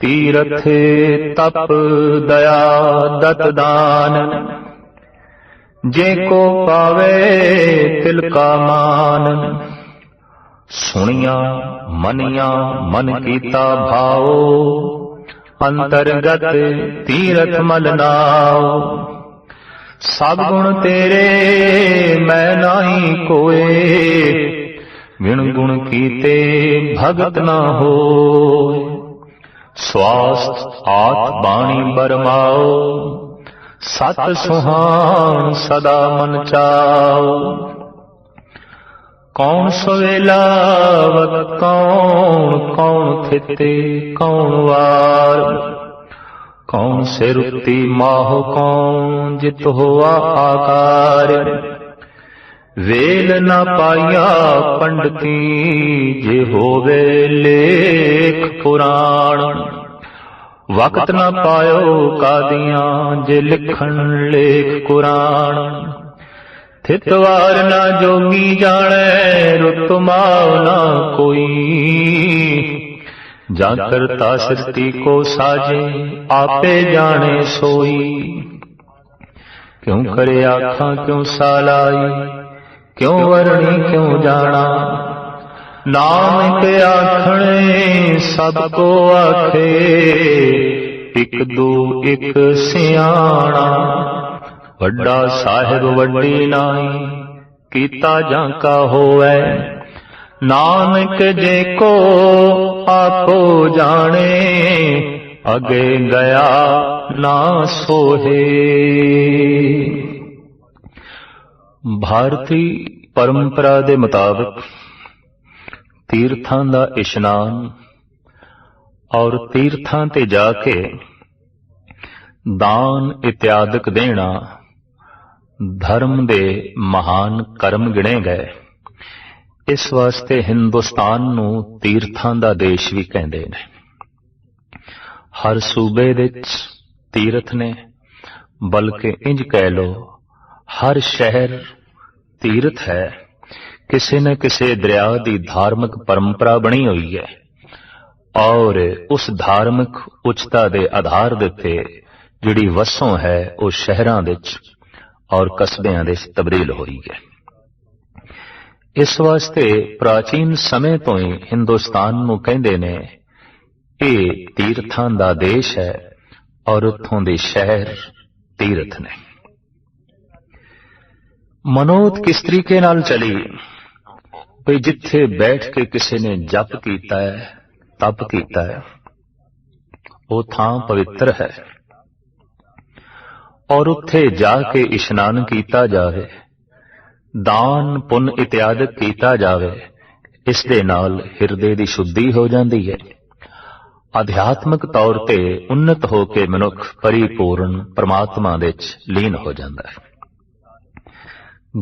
ਤੀਰਥ ਤਪ ਦਇਆ ਦਤ ਦਾਨ ਜੇ ਕੋ ਪਾਵੇ ਤਿਲ ਕਾ ਮਾਨ ਸੁਣੀਆਂ ਮਨੀਆਂ ਮਨ ਕੀਤਾ ਭਾਉ ਅੰਤਰਗਤ ਤੀਰਥ ਮਲ ਨਾਉ ਸਭ ਗੁਣ ਤੇਰੇ ਮੈਂ ਨਾਹੀ ਕੋਏ ਵਿਣ ਗੁਣ ਕੀਤੇ ਭਗਤ ਨਾ ਹੋਏ ਸਵਾਸਥ ਆਤ ਬਾਣੀ ਬਰਮਾਓ। ਸਤ ਸੁਹਾਨ ਸਦਾ ਮਨ ਚਾਓ। ਕੌਣ ਸਵੇਲਾ ਵਤ ਕੌਣ ਕੌਣ ਥਿਤੇ ਕੌਣ ਵਾਰ। ਕੌਣ ਸਿਰ ਉਤੀ ਮਾਹ, ਕੌਣ ਜਿਤ ਹੋਆ ਆਕਾਰ। ਵੇਲ ਨਾ ਪਾਇਆ ਪੰਡਤੀ, ਜੇ ਹੋਵੇ ਲੇਖ ਪੁਰਾਣ। ਵਕਤ ਨਾ ਪਾਇਓ ਕਾਦੀਆਂ, ਜੇ ਲਿਖਣ ਲੇਖ ਕੁਰਾਨ। ਥਿਤਵਾਰ ਨਾ ਜੋਗੀ ਜਾਣੈ, ਰੁਤ ਨਾ ਕੋਈ। ਜਾਂ ਕਰਤਾ ਸਿਰਤੀ ਕੋ ਸਾਜੇ, ਆਪੇ ਜਾਣੇ ਸੋਈ। ਕਿਉਂ ਕਰੇ ਆਖਾਂ ਕਿਉ ਸਾਲਾਈ? ਕਿਉ ਵਰਣੀ ਕਿਉ ਜਾਣਾ? ਨਾਨਕ ਆਖਣੇ ਸਭ ਕੋ ਆਖੇ, ਇਕ ਦੂ ਇਕ ਸਿਆਣਾ। ਵੱਡਾ ਸਾਹਿਬ ਵੱਡੀ ਨਾਈ ਕੀਤਾ ਜਾਂ ਕਾ ਹੋਵੇ? ਨਾਨਕ ਜੇ ਕੋ ਆਪੋ ਜਾਣੇ, ਅਗੇ ਗਿਆ ਨਾ ਸੋਹੇ। ਭਾਰਤੀ ਪਰੰਪਰਾ ਦੇ ਮੁਤਾਬਕ ਤੀਰਥਾਂ ਦਾ ਇਸ਼ਨਾਨ ਔਰ ਤੀਰਥਾਂ ਤੇ ਜਾ ਕੇ ਦਾਨ ਇਤਿਆਦਿਕ ਦੇਣਾ ਧਰਮ ਦੇ ਮਹਾਨ ਕਰਮ ਗਿਣੇ ਗਏ। ਇਸ ਵਾਸਤੇ ਹਿੰਦੁਸਤਾਨ ਨੂੰ ਤੀਰਥਾਂ ਦਾ ਦੇਸ਼ ਵੀ ਕਹਿੰਦੇ ਨੇ। ਹਰ ਸੂਬੇ ਵਿੱਚ ਤੀਰਥ ਨੇ, ਬਲਕਿ ਇੰਜ ਕਹਿ ਲੋ ਹਰ ਸ਼ਹਿਰ ਤੀਰਥ ਹੈ। ਕਿਸੇ ਨਾ ਕਿਸੇ ਦਰਿਆ ਦੀ ਧਾਰਮਿਕ ਪਰੰਪਰਾ ਬਣੀ ਹੋਈ ਹੈ। ਔਰ ਉਸ ਧਾਰਮਿਕ ਉਚਤਾ ਦੇ ਆਧਾਰ ਦੇ ਉੱਤੇ ਜਿਹੜੀ ਵਸੋਂ ਹੈ, ਉਹ ਸ਼ਹਿਰਾਂ ਵਿੱਚ ਔਰ ਕਸਬਿਆਂ ਦੇ ਵਿੱਚ ਤਬਦੀਲ ਹੋਈ ਹੈ। ਇਸ ਵਾਸਤੇ ਪ੍ਰਾਚੀਨ ਸਮੇਂ ਤੋਂ ਹੀ ਹਿੰਦੁਸਤਾਨ ਨੂੰ ਕਹਿੰਦੇ ਨੇ, ਇਹ ਤੀਰਥਾਂ ਦਾ ਦੇਸ਼ ਹੈ ਔਰ ਉੱਥੋਂ ਦੇ ਸ਼ਹਿਰ ਤੀਰਥ ਨੇ। ਮਨੋਤ ਕਿਸ ਤਰੀਕੇ ਨਾਲ ਚਲੀ? ਵੀ ਜਿੱਥੇ ਬੈਠ ਕੇ ਕਿਸੇ ਨੇ ਜਪ ਕੀਤਾ ਹੈ, ਤਪ ਕੀਤਾ ਹੈ, ਉਹ ਥਾਂ ਪਵਿੱਤਰ ਹੈ। ਔਰ ਉੱਥੇ ਜਾ ਕੇ ਇਸ਼ਨਾਨ ਕੀਤਾ ਜਾਵੇ, ਦਾਨ ਪੁੰਨ ਇਤਿਆਦਿਕ ਕੀਤਾ ਜਾਵੇ, ਇਸ ਦੇ ਨਾਲ ਹਿਰਦੇ ਦੀ ਸ਼ੁੱਧੀ ਹੋ ਜਾਂਦੀ ਹੈ। ਅਧਿਆਤਮਿਕ ਤੌਰ ਤੇ ਉન્નਤ ਹੋ ਕੇ ਮਨੁੱਖ ਪਰਿਪੂਰਨ ਪ੍ਰਮਾਤਮਾ ਦੇ ਵਿੱਚ ਲੀਨ ਹੋ ਜਾਂਦਾ ਹੈ।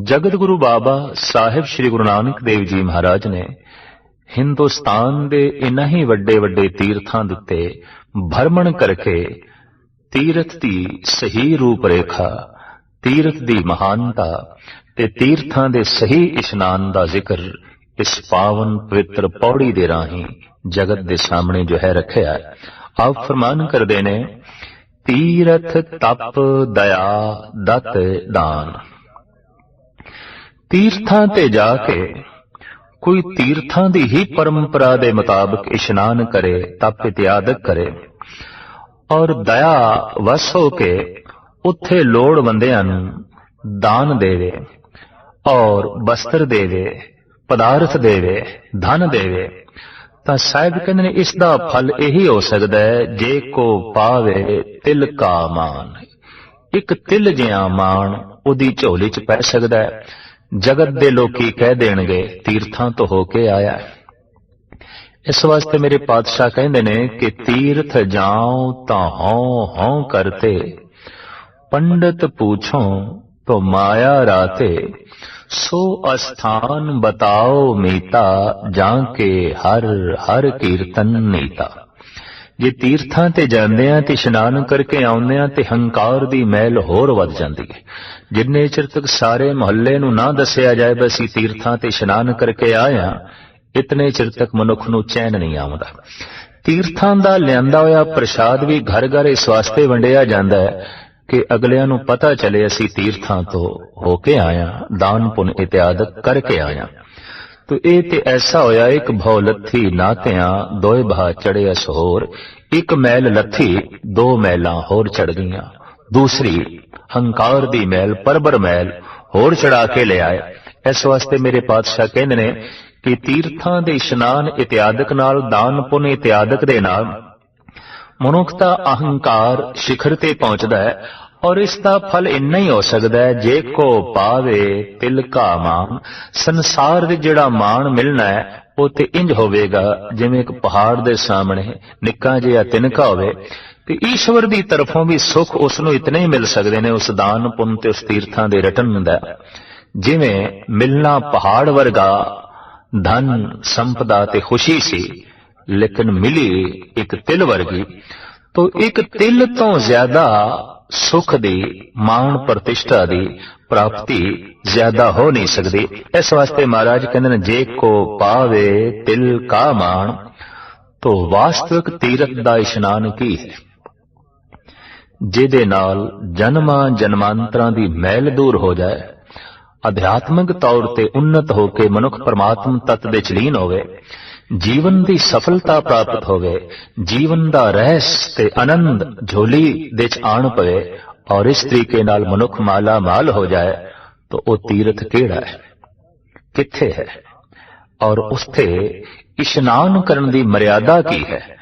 ਜਗਤ ਗੁਰੂ ਬਾਬਾ ਸਾਹਿਬ ਸ੍ਰੀ ਗੁਰੂ ਨਾਨਕ ਦੇਵ ਜੀ ਮਹਾਰਾਜ ਨੇ ਹਿੰਦੁਸਤਾਨ ਦੇ ਇਨ੍ਹਾਂ ਹੀ ਵੱਡੇ ਵੱਡੇ ਤੀਰਥਾਂ ਦੇ ਭਰਮਣ ਕਰਕੇ ਤੀਰਥ ਦੀ ਸਹੀ ਰੂਪ ਰੇਖਾ ਤੀਰਥ ਦੀ ਮਹਾਨਤਾ ਤੇ ਤੀਰਥਾਂ ਦੇ ਸਹੀ ਇਸ਼ਨਾਨ ਦਾ ਜ਼ਿਕਰ ਇਸ ਪਾਵਨ ਪਵਿੱਤਰ ਪੌੜੀ ਦੇ ਰਾਹੀਂ ਜਗਤ ਦੇ ਸਾਹਮਣੇ ਜੋ ਹੈ ਰੱਖਿਆ ਹੈ। ਆਪ ਫਰਮਾਨ ਕਰਦੇ ਨੇ, ਤੀਰਥ ਤਪ ਦਇਆ ਦਤ ਦਾਨ। ਤੀਰਥਾਂ ਤੇ ਜਾ ਕੇ ਕੋਈ ਤੀਰਥਾਂ ਦੀ ਹੀ ਪਰੰਪਰਾ ਦੇ ਮੁਤਾਬਕ ਇਸ਼ਨਾਨ ਕਰੇ, ਤਪ ਇਤਿਆਦਿਕ ਕਰੇ। ਔਰ ਦਇਆ ਵਸ ਹੋ ਕੇ ਉੱਥੇ ਲੋੜਵੰਦਿਆਂ ਨੂੰ ਦਾਨ ਦੇਵੇ ਔਰ ਬਸਤਰ ਦੇਵੇ, ਪਦਾਰਥ ਦੇਵੇ, ਧਨ ਦੇਵੇ। ਤਾਂ ਸਾਹਿਬ ਕਹਿੰਦੇ ਨੇ, ਇਸ ਦਾ ਫਲ ਇਹੀ ਹੋ ਸਕਦਾ ਹੈ, ਜੇ ਕੋ ਪਾਵੇ ਤਿਲ ਕਾ ਮਾਨ। ਇੱਕ ਤਿਲ ਜਿਹਾ ਮਾਨ ਉਹਦੀ ਝੋਲੀ 'ਚ ਪੈ ਸਕਦਾ ਹੈ। ਜਗਤ ਦੇ ਲੋਕੀ ਕਹਿ ਦੇਣਗੇ, ਤੀਰਥਾਂ ਤੋਂ ਹੋ ਕੇ ਆਇਆ ਹੈ। ਇਸ ਵਾਸਤੇ ਮੇਰੇ ਪਾਤਸ਼ਾਹ ਕਹਿੰਦੇ ਨੇ ਕਿ ਤੀਰਥ ਜਾਉ ਤਾਂ ਹਉ ਹਉ ਕਰਤੇ। ਪੰਡਤ ਪੁੱਛੋ ਤੋ ਮਾਇਆ ਰਾਤੇ, ਸੋ ਅਸਥਾਨ ਬਤਾਓ ਮੀਤਾ, ਜਾਂ ਕੇ ਹਰ ਹਰ ਕੀਰਤਨ ਨੀਤਾ। ਜੇ ਤੀਰਥਾਂ ਤੇ ਜਾਂਦੇ ਆ ਤੇ ਇਸ਼ਨਾਨ ਕਰਕੇ ਆਉਂਦੇ ਆ ਤੇ ਹੰਕਾਰ ਦੀ ਮੈਲ ਹੋਰ ਵੱਧ ਜਾਂਦੀ ਹੈ ਜਿੰਨੇ ਚਿਰ ਤੱਕ ਸਾਰੇ ਮੁਹੱਲੇ ਨੂੰ ਨਾ ਦੱਸਿਆ ਜਾਏ ਬਸ ਅਸੀਂ ਤੀਰਥਾਂ ਤੇ ਇਸ਼ਨਾਨ ਕਰਕੇ ਆਏ ਆ, ਇਤਨੇ ਚਿਰ ਤੱਕ ਮਨੁੱਖ ਨੂੰ ਚੈਨ ਨਹੀਂ ਆਉਂਦਾ। ਤੀਰਥਾਂ ਦਾ ਲਿਆਂਦਾ ਹੋਇਆ ਪ੍ਰਸ਼ਾਦ ਵੀ ਘਰ ਘਰ ਇਸ ਵਾਸਤੇ ਵੰਡਿਆ ਜਾਂਦਾ ਹੈ ਕਿ ਅਗਲਿਆਂ ਨੂੰ ਪਤਾ ਚੱਲੇ ਅਸੀਂ ਤੀਰਥਾਂ ਤੋਂ ਹੋ ਕੇ ਆਇਆ ਦਾਨ ਪੁੰਨ ਇਤਿਆਦ ਕਰਕੇ ਆਇਆ ਤੋ ਇਹ ਤੇ ਐਸਾ ਹੋਇਆ, ਇੱਕ ਭਉ ਲੱਥੀ ਨਾਤਿਆਂ ਦੋਏ ਭਾ ਚੜੇ ਅਸਹੋਰ ਇੱਕ ਮੈਲ ਲੱਥੀ ਦੋ ਮੈਲਾਂ ਹੋਰ ਚੜ ਗਈਆਂ। ਦੂਸਰੀ ਹੰਕਾਰ ਦੀ ਮੈਲ, ਪਰਬਰ ਮੈਲ ਹੋਰ ਚੜਾ ਕੇ ਲੈ ਇਸ ਵਾਸਤੇ ਮੇਰੇ ਪਾਤਸ਼ਾਹ ਕਹਿੰਦੇ ਨੇ ਕਿ ਤੀਰਥਾਂ ਦੇ ਇਸ਼ਨਾਨ ਇਤਿਆਦਕ ਨਾਲ, ਦਾਨ ਪੁੰਨ ਇਤਿਆਦਕ ਦੇ ਨਾਲ ਮਨੁੱਖਤਾ ਅਹੰਕਾਰ ਸਿਖਰ ਤੇ ਪਹੁੰਚਦਾ ਹੈ। ਔਰ ਇਸ ਦਾ ਫਲ ਇੰਨਾ ਹੀ ਹੋ ਸਕਦਾ ਹੈ, ਜੇ ਕੋ ਪਾਵੇ ਤਿਲ ਮਾਨ ਸੰਸਾਰ ਦੇ ਜਿਹੜਾ ਮਾਣ ਮਿਲਣਾ ਹੈ, ਉਹ ਤੇ ਇੰਜ ਹੋਵੇਗਾ, ਜਿਵੇਂ ਇੱਕ ਪਹਾੜ ਦੇ ਸਾਹਮਣੇ ਨਿੱਕਾ ਜਿਹਾ ਤਿਨਕਾ ਹੋਵੇ। ਤੇ ਈਸ਼ਵਰ ਦੀ ਤਰਫੋਂ ਵੀ ਸੁਖ ਉਸ ਨੂੰ ਇਤਨੇ ਹੀ ਮਿਲ ਸਕਦੇ ਨੇ, ਉਸ ਦਾਨ ਪੁੰਨ ਤੇ ਉਸ ਤੀਰਥਾਂ ਦੇ ਰਟਨ ਦਾ। ਜਿਵੇਂ ਮਿਲਣਾ ਪਹਾੜ ਵਰਗਾ, ਧਨ ਸੰਪਦਾ ਤੇ ਖੁਸ਼ੀ ਸੀ, ਲੇਕਿਨ ਮਿਲੀ ਇੱਕ ਤਿਲ ਵਰਗੀ। ਤੋ ਇੱਕ ਤਿਲ ਤੋਂ ਜ਼ਿਆਦਾ ਸੁਖ ਦੀ ਮਾਣ ਪ੍ਰਤਿਸ਼ਠਾ ਦੀ ਪ੍ਰਾਪਤੀ ਜ਼ਿਆਦਾ ਹੋ ਨਹੀਂ ਸਕਦੀ। ਇਸ ਵਾਸਤੇ ਮਹਾਰਾਜ ਕਹਿੰਦੇ ਨੇ, ਜੇ ਕੋ ਪਾਵੇ ਤਿਲ ਕਾ ਮਾਣ, ਤੋ ਵਾਸਤਵਿਕ ਤੀਰਥ ਦਾ ਇਸ਼ਨਾਨ ਕੀ? ਹੈ ਜਿਹਦੇ ਨਾਲ ਜਨਮਾਂ ਜਨਮਾਂਤਰਾਂ ਦੀ ਮੈਲ ਦੂਰ ਹੋ ਜਾਏ, ਅਧਿਆਤਮਿਕ ਤੌਰ ਤੇ ਉન્નਤ ਹੋ ਕੇ ਮਨੁੱਖ ਪਰਮਾਤਮ ਤਤ ਦੇ ਚਲੀਨ ਹੋਵੇ। ਜੀਵਨ ਦੀ ਸਫਲਤਾ ਪ੍ਰਾਪਤ ਹੋਵੇ, ਜੀਵਨ ਦਾ ਰਹਿਸ ਤੇ ਆਨੰਦ ਝੋਲੀ ਦੇ ਚ ਆਣ ਪਵੇ ਔਰ ਇਸ ਤਰੀਕੇ ਨਾਲ ਮਨੁੱਖ ਮਾਲਾ ਮਾਲ ਹੋ ਜਾਏ, ਤਾਂ ਉਹ ਤੀਰਥ ਕਿਹੜਾ ਹੈ? ਕਿੱਥੇ ਹੈ? ਔਰ ਉਸਤੇ ਇਸ਼ਨਾਨ ਕਰਨ ਦੀ ਮਰਿਆਦਾ ਕੀ ਹੈ?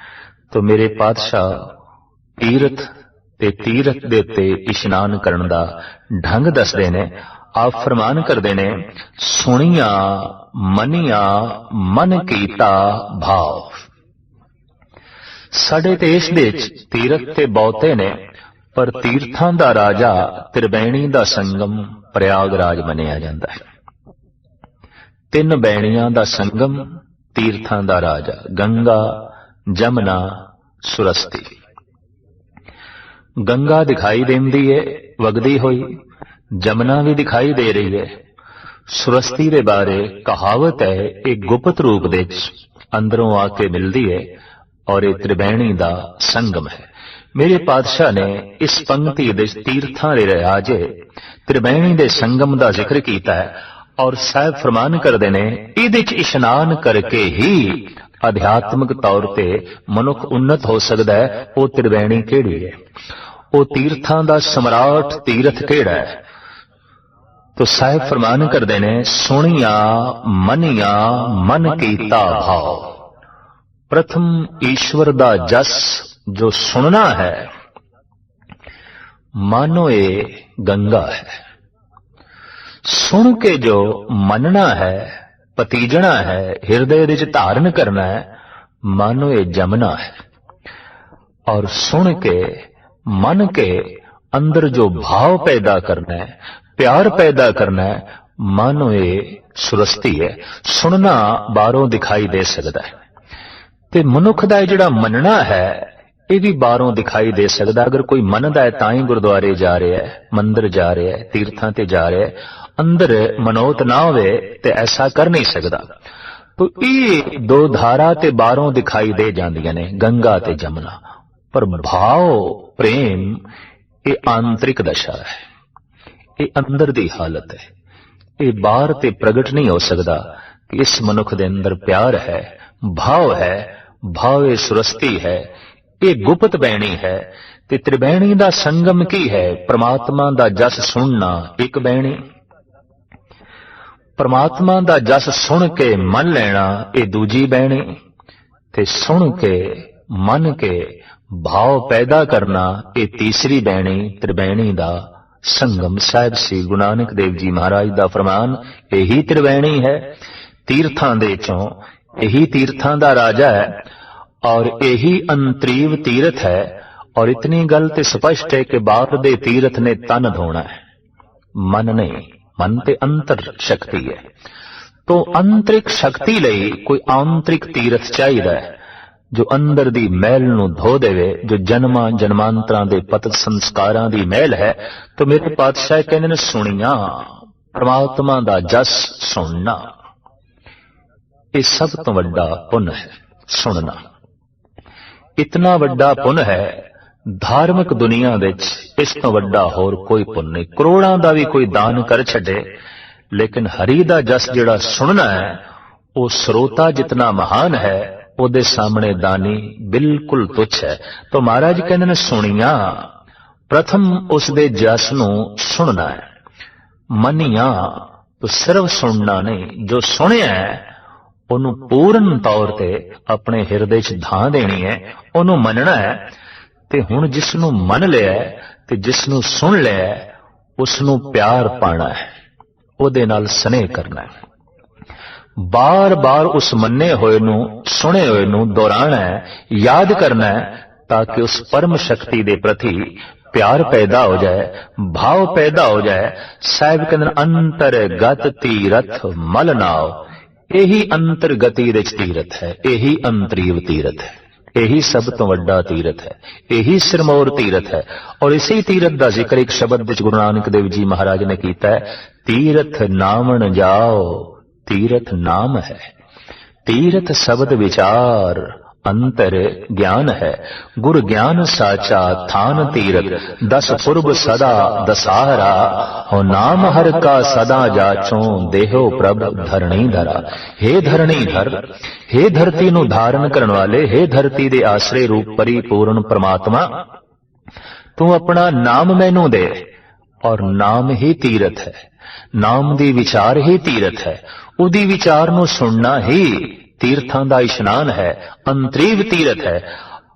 ਤਾਂ ਮੇਰੇ ਪਾਤਸ਼ਾਹ ਤੀਰਥ ਤੇ ਤੀਰਥ ਦੇ ਉੱਤੇ ਇਸ਼ਨਾਨ ਕਰਨ ਦਾ ਢੰਗ ਦੱਸਦੇ ਨੇ ਆਪ ਫਰਮਾਨ ਕਰਦੇ ਨੇ, ਸੁਣੀਆਂ, ਮਨੀਆਂ, ਮਨ ਕੀਤਾ ਭਾਵ। ਸਾਡੇ ਦੇਸ਼ ਦੇ ਵਿੱਚ ਤੀਰਥ ਤੇ ਬਹੁਤੇ ਨੇ, ਪਰ ਤੀਰਥਾਂ ਦਾ ਰਾਜਾ ਤ੍ਰਿਬੈਣੀ ਦਾ ਸੰਗਮ ਪ੍ਰਯਾਗਰਾਜ ਮੰਨਿਆ ਜਾਂਦਾ ਹੈ। ਤਿੰਨ ਬੈਣੀਆਂ ਦਾ ਸੰਗਮ, ਤੀਰਥਾਂ ਦਾ ਰਾਜਾ, ਗੰਗਾ, ਜਮਨਾ, ਸੁਰਸਤੀ। ਗੰਗਾ ਦਿਖਾਈ ਦਿੰਦੀ ਏ, ਵਗਦੀ ਹੋਈ। ਜਮਨਾ ਵੀ ਦਿਖਾਈ ਦੇ ਰਹੀ ਹੈ। ਸੁਰਸਤੀ ਦੇ ਬਾਰੇ ਕਹਾਵਤ ਹੈ, ਇਹ ਗੁਪਤ ਰੂਪ ਦੇ ਵਿੱਚ ਅੰਦਰੋਂ ਆ ਕੇ ਮਿਲਦੀ ਹੈ ਔਰ ਇਹ ਤ੍ਰਿਬੈਣੀ ਦਾ ਸੰਗਮ ਹੈ। ਮੇਰੇ ਪਾਤਸ਼ਾਹ ਨੇ ਇਸ ਪੰਕਤੀ ਦੇ ਤੀਰਥਾਂ ਦੇ ਰਾਜੇ ਤ੍ਰਿਬੈਣੀ ਦੇ ਸੰਗਮ ਦਾ ਜ਼ਿਕਰ ਕੀਤਾ ਹੈ ਔਰ ਸਾਹਿਬ ਫਰਮਾਨ ਕਰਦੇ ਨੇ, ਇਹਦੇ ਚ ਇਸ਼ਨਾਨ ਕਰਕੇ ਹੀ ਅਧਿਆਤਮਿਕ ਤੌਰ ਤੇ ਮਨੁੱਖ ਉન્નਤ ਹੋ ਸਕਦਾ ਹੈ, ਉਹ ਤ੍ਰਿਬੈਣੀ ਕਿਹੜੀ ਹੈ? ਉਹ ਤੀਰਥਾਂ ਦਾ ਸਮਰਾਟ ਤੀਰਥ ਕਿਹੜਾ ਹੈ? ਤੋ ਸਾਹਿਬ ਫਰਮਾਨ ਕਰਦੇ ਨੇ, ਸੁਣਿਆ, ਮਨਿਆ, ਮਨ ਕੀਤਾ ਭਾਵ। ਪ੍ਰਥਮ ਈਸ਼ਵਰ ਦਾ ਜਸ ਜੋ ਸੁਣਨਾ ਹੈ, ਮਾਨੋ ਇਹ ਗੰਗਾ ਹੈ। ਸੁਣ ਕੇ ਜੋ ਮੰਨਣਾ ਹੈ, ਪਤੀਜਣਾ ਹੈ, ਹਿਰਦੇ ਵਿੱਚ ਧਾਰਨ ਕਰਨਾ ਹੈ, ਮਾਨੋ ਇਹ ਜਮਨਾ ਹੈ। ਔਰ ਸੁਣ ਕੇ, ਮਨ ਕੇ ਅੰਦਰ ਜੋ ਭਾਵ ਪੈਦਾ ਕਰਨਾ ਹੈ ਪਿਆਰ ਪੈਦਾ ਕਰਨਾ ਹੈ, ਮਾਨੋ ਇਹ ਸੁਰਸਤੀ ਹੈ, ਸੁਣਨਾ ਬਾਹਰੋਂ ਦਿਖਾਈ ਦੇ ਸਕਦਾ ਹੈ। ਤੇ ਮਨੁੱਖ ਦਾ ਜਿਹੜਾ ਮੰਨਣਾ ਹੈ, ਇਹ ਵੀ ਬਾਹਰੋਂ ਦਿਖਾਈ ਦੇ ਸਕਦਾ ਅਗਰ ਕੋਈ ਮੰਨਦਾ ਹੈ, ਤਾਂ ਹੀ ਗੁਰਦੁਆਰੇ ਜਾ ਰਿਹਾ ਹੈ, ਮੰਦਿਰ ਜਾ ਰਿਹਾ ਹੈ, ਤੀਰਥਾਂ ਤੇ ਜਾ ਰਿਹਾ ਹੈ, ਅੰਦਰ ਮਨੋਤ ਨਾ ਹੋਵੇ ਤੇ ਐਸਾ ਕਰ ਨਹੀਂ ਸਕਦਾ। ਤੋ ਇਹ ਦੋ ਧਾਰਾ ਤੇ ਬਾਹਰੋਂ ਦਿਖਾਈ ਦੇ ਜਾਂਦੀਆਂ ਨੇ, ਗੰਗਾ ਤੇ ਜਮਨਾ। ਪਰ ਭਾਵ, ਪ੍ਰੇਮ, ਇਹ ਆਂਤਰਿਕ ਦਸ਼ਾ ਹੈ। ਇਹ ਅੰਦਰ ਦੀ ਹਾਲਤ ਹੈ। ਇਹ ਬਾਹਰ ਤੇ ਪ੍ਰਗਟ ਨਹੀਂ ਹੋ ਸਕਦਾ ਕਿ ਇਸ ਮਨੁੱਖ ਦੇ ਅੰਦਰ ਪਿਆਰ ਹੈ, ਭਾਵ ਹੈ, ਭਾਵ ਇਹ ਸੁਰਸਤੀ ਹੈ। ਇਹ ਗੁਪਤ ਬੈਣੀ ਹੈ ਤੇ ਤ੍ਰਿਬੈਣੀ ਦਾ ਸੰਗਮ ਕੀ ਹੈ? ਪ੍ਰਮਾਤਮਾ ਦਾ ਜਸ ਸੁਣਨਾ ਇੱਕ ਬਹਿਣੀ। ਪ੍ਰਮਾਤਮਾ ਦਾ ਜਸ ਸੁਣ ਕੇ ਮੰਨ ਲੈਣਾ ਇਹ ਦੂਜੀ ਬਹਿਣੀ ਤੇ ਸੁਣ ਕੇ ਮੰਨ ਕੇ ਭਾਵ ਪੈਦਾ ਕਰਨਾ ਇਹ ਤੀਸਰੀ ਬਹਿਣੀ ਤ੍ਰਿਬੈਣੀ ਦਾ ਸੰਗਮ ਸਾਹਿਬ ਸ੍ਰੀ ਗੁਰੂ ਨਾਨਕ ਦੇਵ ਜੀ ਮਹਾਰਾਜ ਦਾ ਫਰਮਾਨ, ਇਹੀ ਤ੍ਰਿਵੈਣੀ ਹੈ, ਤੀਰਥਾਂ ਦੇ ਚੋਂ ਇਹੀ ਤੀਰਥਾਂ ਦਾ ਰਾਜਾ ਹੈ ਔਰ ਇਹੀ ਅੰਤਰੀਵ ਤੀਰਥ ਹੈ ਔਰ ਇਤਨੀ ਗੱਲ ਤੇ ਸਪਸ਼ਟ ਹੈ ਕਿ ਬਾਹਰ ਦੇ ਤੀਰਥ ਨੇ ਤਨ ਧੋਣਾ ਹੈ। ਮਨ ਨਹੀਂ ਮਨ ਤੇ ਅੰਤਰ ਸ਼ਕਤੀ ਹੈ। ਤੋਂ ਅੰਤਰਿਕ ਸ਼ਕਤੀ ਲਈ ਕੋਈ ਆਂਤਰਿਕ ਤੀਰਥ ਚਾਹੀਦਾ ਹੈ। ਜੋ ਅੰਦਰ ਦੀ ਮੈਲ ਨੂੰ ਧੋ ਦੇਵੇ, ਜੋ ਜਨਮਾਂ ਜਨਮਾਂਤਰਾਂ ਦੇ ਪਤਿਤ ਸੰਸਕਾਰਾਂ ਦੀ ਮੈਲ ਹੈ, ਤਾਂ ਮੇਰੇ ਪਾਤਸ਼ਾਹ ਕਹਿੰਦੇ ਨੇ, ਸੁਣੀਆਂ, ਪ੍ਰਮਾਤਮਾ ਦਾ ਜਸ ਸੁਣਨਾ। ਇਹ ਸਭ ਤੋਂ ਵੱਡਾ ਪੁੰਨ ਹੈ, ਸੁਣਨਾ। ਇਤਨਾ ਵੱਡਾ ਪੁੰਨ ਹੈ, ਧਾਰਮਿਕ ਦੁਨੀਆ ਵਿੱਚ ਇਸ ਤੋਂ ਵੱਡਾ ਹੋਰ ਕੋਈ ਪੁੰਨ ਨਹੀਂ। ਕਰੋੜਾਂ ਦਾ ਵੀ ਕੋਈ ਦਾਨ ਕਰ ਛੱਡੇ, ਲੇਕਿਨ ਹਰੀ ਦਾ ਜਸ ਜਿਹੜਾ ਸੁਣਨਾ ਹੈ, ਉਹ ਸਰੋਤਾ ਜਿਤਨਾ ਮਹਾਨ ਹੈ ਉਹਦੇ ਸਾਹਮਣੇ ਦਾਨੀ ਬਿਲਕੁਲ ਤੁੱਛ ਹੈ। ਤਾਂ ਮਹਾਰਾਜ ਕਹਿੰਦੇ ਨੇ ਸੁਣੀਆਂ ਪ੍ਰਥਮ ਉਸ ਦੇ ਜਸ ਨੂੰ ਸੁਣਨਾ ਹੈ। ਮੰਨੀਆਂ ਤੋ ਸਿਰਫ ਸੁਣਨਾ ਨਹੀਂ ਜੋ ਸੁਣਿਆ ਹੈ ਉਹਨੂੰ ਪੂਰਨ ਤੌਰ ਤੇ ਆਪਣੇ ਹਿਰਦੇ 'ਚ ਥਾਂ ਦੇਣੀ ਹੈ ਉਹਨੂੰ ਮੰਨਣਾ ਹੈ। ਤੇ ਹੁਣ ਜਿਸ ਨੂੰ ਮੰਨ ਲਿਆ ਤੇ ਜਿਸ ਨੂੰ ਸੁਣ ਲਿਆ ਹੈ, ਉਸ ਨੂੰ ਪਿਆਰ ਪਾਣਾ ਹੈ ਉਹਦੇ ਨਾਲ ਸਨੇਹ ਕਰਨਾ ਹੈ। ਬਾਰ-ਬਾਰ ਉਸ ਮੰਨੇ ਹੋਏ ਨੂੰ, ਸੁਣੇ ਹੋਏ ਨੂੰ ਦੁਹਰਾਣਾ ਹੈ, ਯਾਦ ਕਰਨਾ ਹੈ, ਤਾਂ ਕਿ ਉਸ ਪਰਮ ਸ਼ਕਤੀ ਦੇ ਪ੍ਰਤੀ ਪਿਆਰ ਪੈਦਾ ਹੋ ਜਾਏ, ਭਾਵ ਪੈਦਾ ਹੋ ਜਾਏ। ਸਾਹਿਬ ਕਹਿੰਦੇ ਅੰਤਰਗਤ ਤੀਰਥ ਮਲ ਨਾਓ ਇਹੀ ਅੰਤਰਗਤੀ ਦੇ ਤੀਰਥ ਹੈ, ਇਹੀ ਅੰਤਰੀਵ ਤੀਰਥ ਹੈ, ਇਹੀ ਸਭ ਤੋਂ ਵੱਡਾ ਤੀਰਥ ਹੈ, ਇਹੀ ਸਿਰਮੌਰ ਤੀਰਥ ਹੈ। ਔਰ ਇਸੇ ਤੀਰਥ ਦਾ ਜ਼ਿਕਰ ਇੱਕ ਸ਼ਬਦ ਵਿੱਚ ਗੁਰੂ ਨਾਨਕ ਦੇਵ ਜੀ ਮਹਾਰਾਜ ਨੇ ਕੀਤਾ ਹੈ, ਤੀਰਥ ਨਾਮਣ ਜਾਓ। ਤੀਰਥ ਨਾਮ ਹੈ ਤੀਰਥ ਸ਼ਬਦ ਵਿਚਾਰ ਅੰਤਰ ਗਿਆਨ ਹੈ ਗੁਰ ਗਿਆਨ ਸਾਚਾ ਥਾਨ ਤੀਰਥ ਦਸ ਪੁਰਬ ਸਦਾ ਦਸਾਹਰਾ ਹੋ ਨਾਮ ਹਰ ਕਾ ਸਦਾ ਜਾਚੋਂ ਦੇਹੋ ਪ੍ਰਭ ਧਰਣੀ ਧਰਾ हे ਧਰਣੀ ਧਰ हे ਧਰਤੀ ਨੂੰ ਧਾਰਨ ਕਰਨ ਵਾਲੇ हे ਧਰਤੀ ਦੇ ਆਸਰੇ ਰੂਪ ਪਰਿਪੂਰਨ ਪ੍ਰਮਾਤਮਾ ਤੂੰ ਆਪਣਾ ਨਾਮ ਮੈਨੂੰ ਦੇ ਔਰ ਨਾਮ ਹੀ ਤੀਰਥ ਹੈ। ਨਾਮ ਦੀ ਵਿਚਾਰ ਹੀ ਤੀਰਥ ਹੈ। ਉਹਦੀ ਵਿਚਾਰ ਨੂੰ ਸੁਣਨਾ ਹੀ ਤੀਰਥਾਂ ਦਾ ਇਸ਼ਨਾਨ ਹੈ। ਅੰਤਰੀਵ ਤੀਰਥ ਹੈ।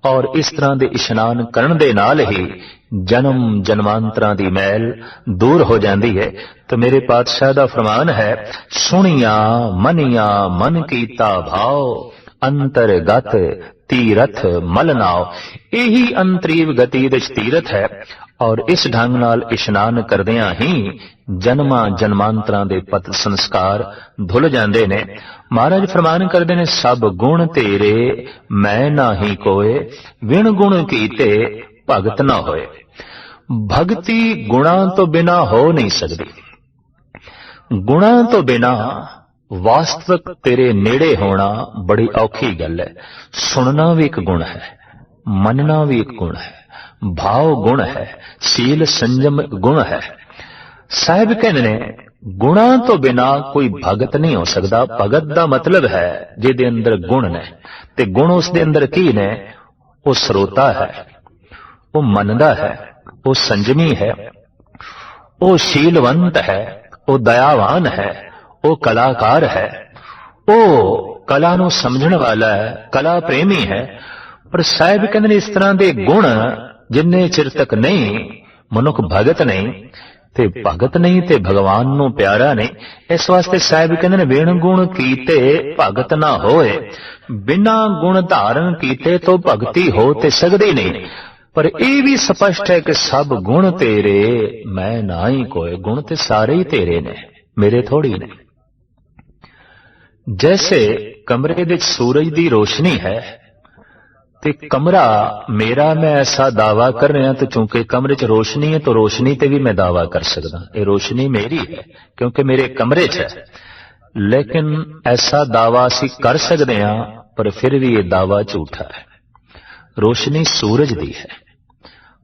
ਔਰ ਇਸ ਤਰ੍ਹਾਂ ਦੇ ਇਸ਼ਨਾਨ ਕਰਨ ਦੇ ਨਾਲ ਹੀ ਜਨਮ ਜਨਮਾਂਤਰਾਂ ਦੀ ਮੈਲ ਦੂਰ ਹੋ ਜਾਂਦੀ ਹੈ। ਤਾਂ ਮੇਰੇ ਪਾਤਸ਼ਾਹ ਦਾ ਫਰਮਾਨ ਹੈ, ਸੁਣੀਆਂ ਮਨੀਆਂ ਮਨ ਕੀਤਾ ਭਾਉ, ਅੰਤਰਗਤ ਤੀਰਥ ਮਲ ਇਹੀ ਅੰਤਰੀਵ ਗਤੀ ਵਿੱਚ ਤੀਰਥ ਹੈ। ਔਰ ਇਸ ਢੰਗ ਨਾਲ ਇਸ਼ਨਾਨ ਕਰਦਿਆਂ ਹੀ ਜਨਮਾਂ ਜਨਮਾਂਤਰਾਂ ਦੇ ਪਤ ਸੰਸਕਾਰ ਧੁੱਲ ਜਾਂਦੇ ਨੇ। ਮਹਾਰਾਜ ਫਰਮਾਨ ਕਰਦੇ ਨੇ, ਸਭ ਗੁਣ ਤੇਰੇ, ਮੈਂ ਨਾਹੀ ਕੋਏ, ਵਿਣ ਗੁਣ ਕੀਤੇ ਭਗਤ ਨਾ ਹੋਏ। ਭਗਤੀ ਗੁਣਾਂ ਤੋਂ ਬਿਨਾ ਹੋ ਨਹੀਂ ਸਕਦੀ। ਗੁਣਾਂ ਤੋਂ ਬਿਨਾ ਵਾਸਤਵਿਕ ਤੇਰੇ ਨੇੜੇ ਹੋਣਾ ਬੜੀ ਔਖੀ ਗੱਲ ਹੈ। ਸੁਣਨਾ ਵੀ ਇੱਕ ਗੁਣ ਹੈ। ਮੰਨਣਾ ਵੀ ਇੱਕ ਗੁਣ ਹੈ, ਭਾਵ ਗੁਣ ਹੈ, ਸੀਲ ਸੰਜਮ ਗੁਣ ਹੈ। ਸਾਹਿਬ ਕਹਿੰਦੇ ਨੇ, ਗੁਣਾਂ ਤੋਂ ਬਿਨਾ ਕੋਈ ਭਗਤ ਨਹੀਂ ਹੋ ਸਕਦਾ। ਭਗਤ ਦਾ ਮਤਲਬ ਹੈ ਜਿਹਦੇ ਅੰਦਰ ਗੁਣ ਨੇ। ਤੇ ਗੁਣ ਉਸ ਦੇ ਅੰਦਰ ਕੀ ਨੇ? ਉਹ ਸਰੋਤਾ ਹੈ, ਉਹ ਮੰਨਦਾ ਹੈ, ਉਹ ਸੰਜਮੀ ਹੈ, ਉਹ ਸ਼ੀਲਵੰਤ ਹੈ, ਉਹ ਦਇਆਵਾਨ ਹੈ, ਉਹ ਕਲਾਕਾਰ ਹੈ। ਉਹ ਕਲਾ ਨੂੰ ਸਮਝਣ ਵਾਲਾ ਹੈ, ਕਲਾ ਪ੍ਰੇਮੀ ਹੈ ਪਰ ਸਾਹਿਬ ਕਹਿੰਦੇ ਨੇ ਇਸ ਤਰ੍ਹਾਂ ਦੇ ਗੁਣ ਜਿੰਨੇ ਚਿਰ ਤੱਕ ਨਹੀਂ, ਮਨੁੱਖ ਭਗਤ ਨਹੀਂ ਤੇ ਭਗਤ ਨਹੀਂ ਤੇ ਭਗਵਾਨ ਨੂੰ ਪਿਆਰਾ ਨਹੀਂ। ਇਸ ਵਾਸਤੇ ਸਾਹਿਬ ਕਹਿੰਦੇ ਨੇ ਵੇਣ ਗੁਣ ਕੀਤੇ ਭਗਤ ਨਾ ਹੋਏ, ਬਿਨਾ ਗੁਣ ਧਾਰਨ ਕੀਤੇ ਤੋਂ ਭਗਤੀ ਹੋ ਤੇ ਸਕਦੀ ਨਹੀਂ। ਪਰ ਇਹ ਵੀ ਸਪਸ਼ਟ ਹੈ ਕਿ ਸਭ ਗੁਣ ਤੇਰੇ, ਮੈਂ ਨਾ ਹੀ ਕੋਏ, ਗੁਣ ਤੇ ਸਾਰੇ ਹੀ ਤੇਰੇ ਨੇ, ਮੇਰੇ ਥੋੜੀ ਨੇ। ਜੈਸੇ ਕਮਰੇ ਵਿੱਚ ਸੂਰਜ ਦੀ ਰੋਸ਼ਨੀ ਹੈ ਤੇ ਕਮਰਾ ਮੇਰਾ ਮੈਂ ਐਸਾ ਦਾਵਾ ਕਰ ਰਿਹਾ ਤੇ ਚੂੰਕਿ ਕਮਰੇ 'ਚ ਰੋਸ਼ਨੀ ਹੈ ਤਾਂ ਰੋਸ਼ਨੀ ਤੇ ਵੀ ਮੈਂ ਦਾਵਾ ਕਰ ਸਕਦਾ। ਇਹ ਰੋਸ਼ਨੀ ਮੇਰੀ ਹੈ, ਕਿਉਂਕਿ ਮੇਰੇ ਕਮਰੇ 'ਚ ਹੈ। ਲੇਕਿਨ ਐਸਾ ਦਾਵਾ ਅਸੀਂ ਕਰ ਸਕਦੇ ਹਾਂ, ਪਰ ਫਿਰ ਵੀ ਇਹ ਦਾਵਾ ਝੂਠਾ ਹੈ। ਰੋਸ਼ਨੀ ਸੂਰਜ ਦੀ ਹੈ।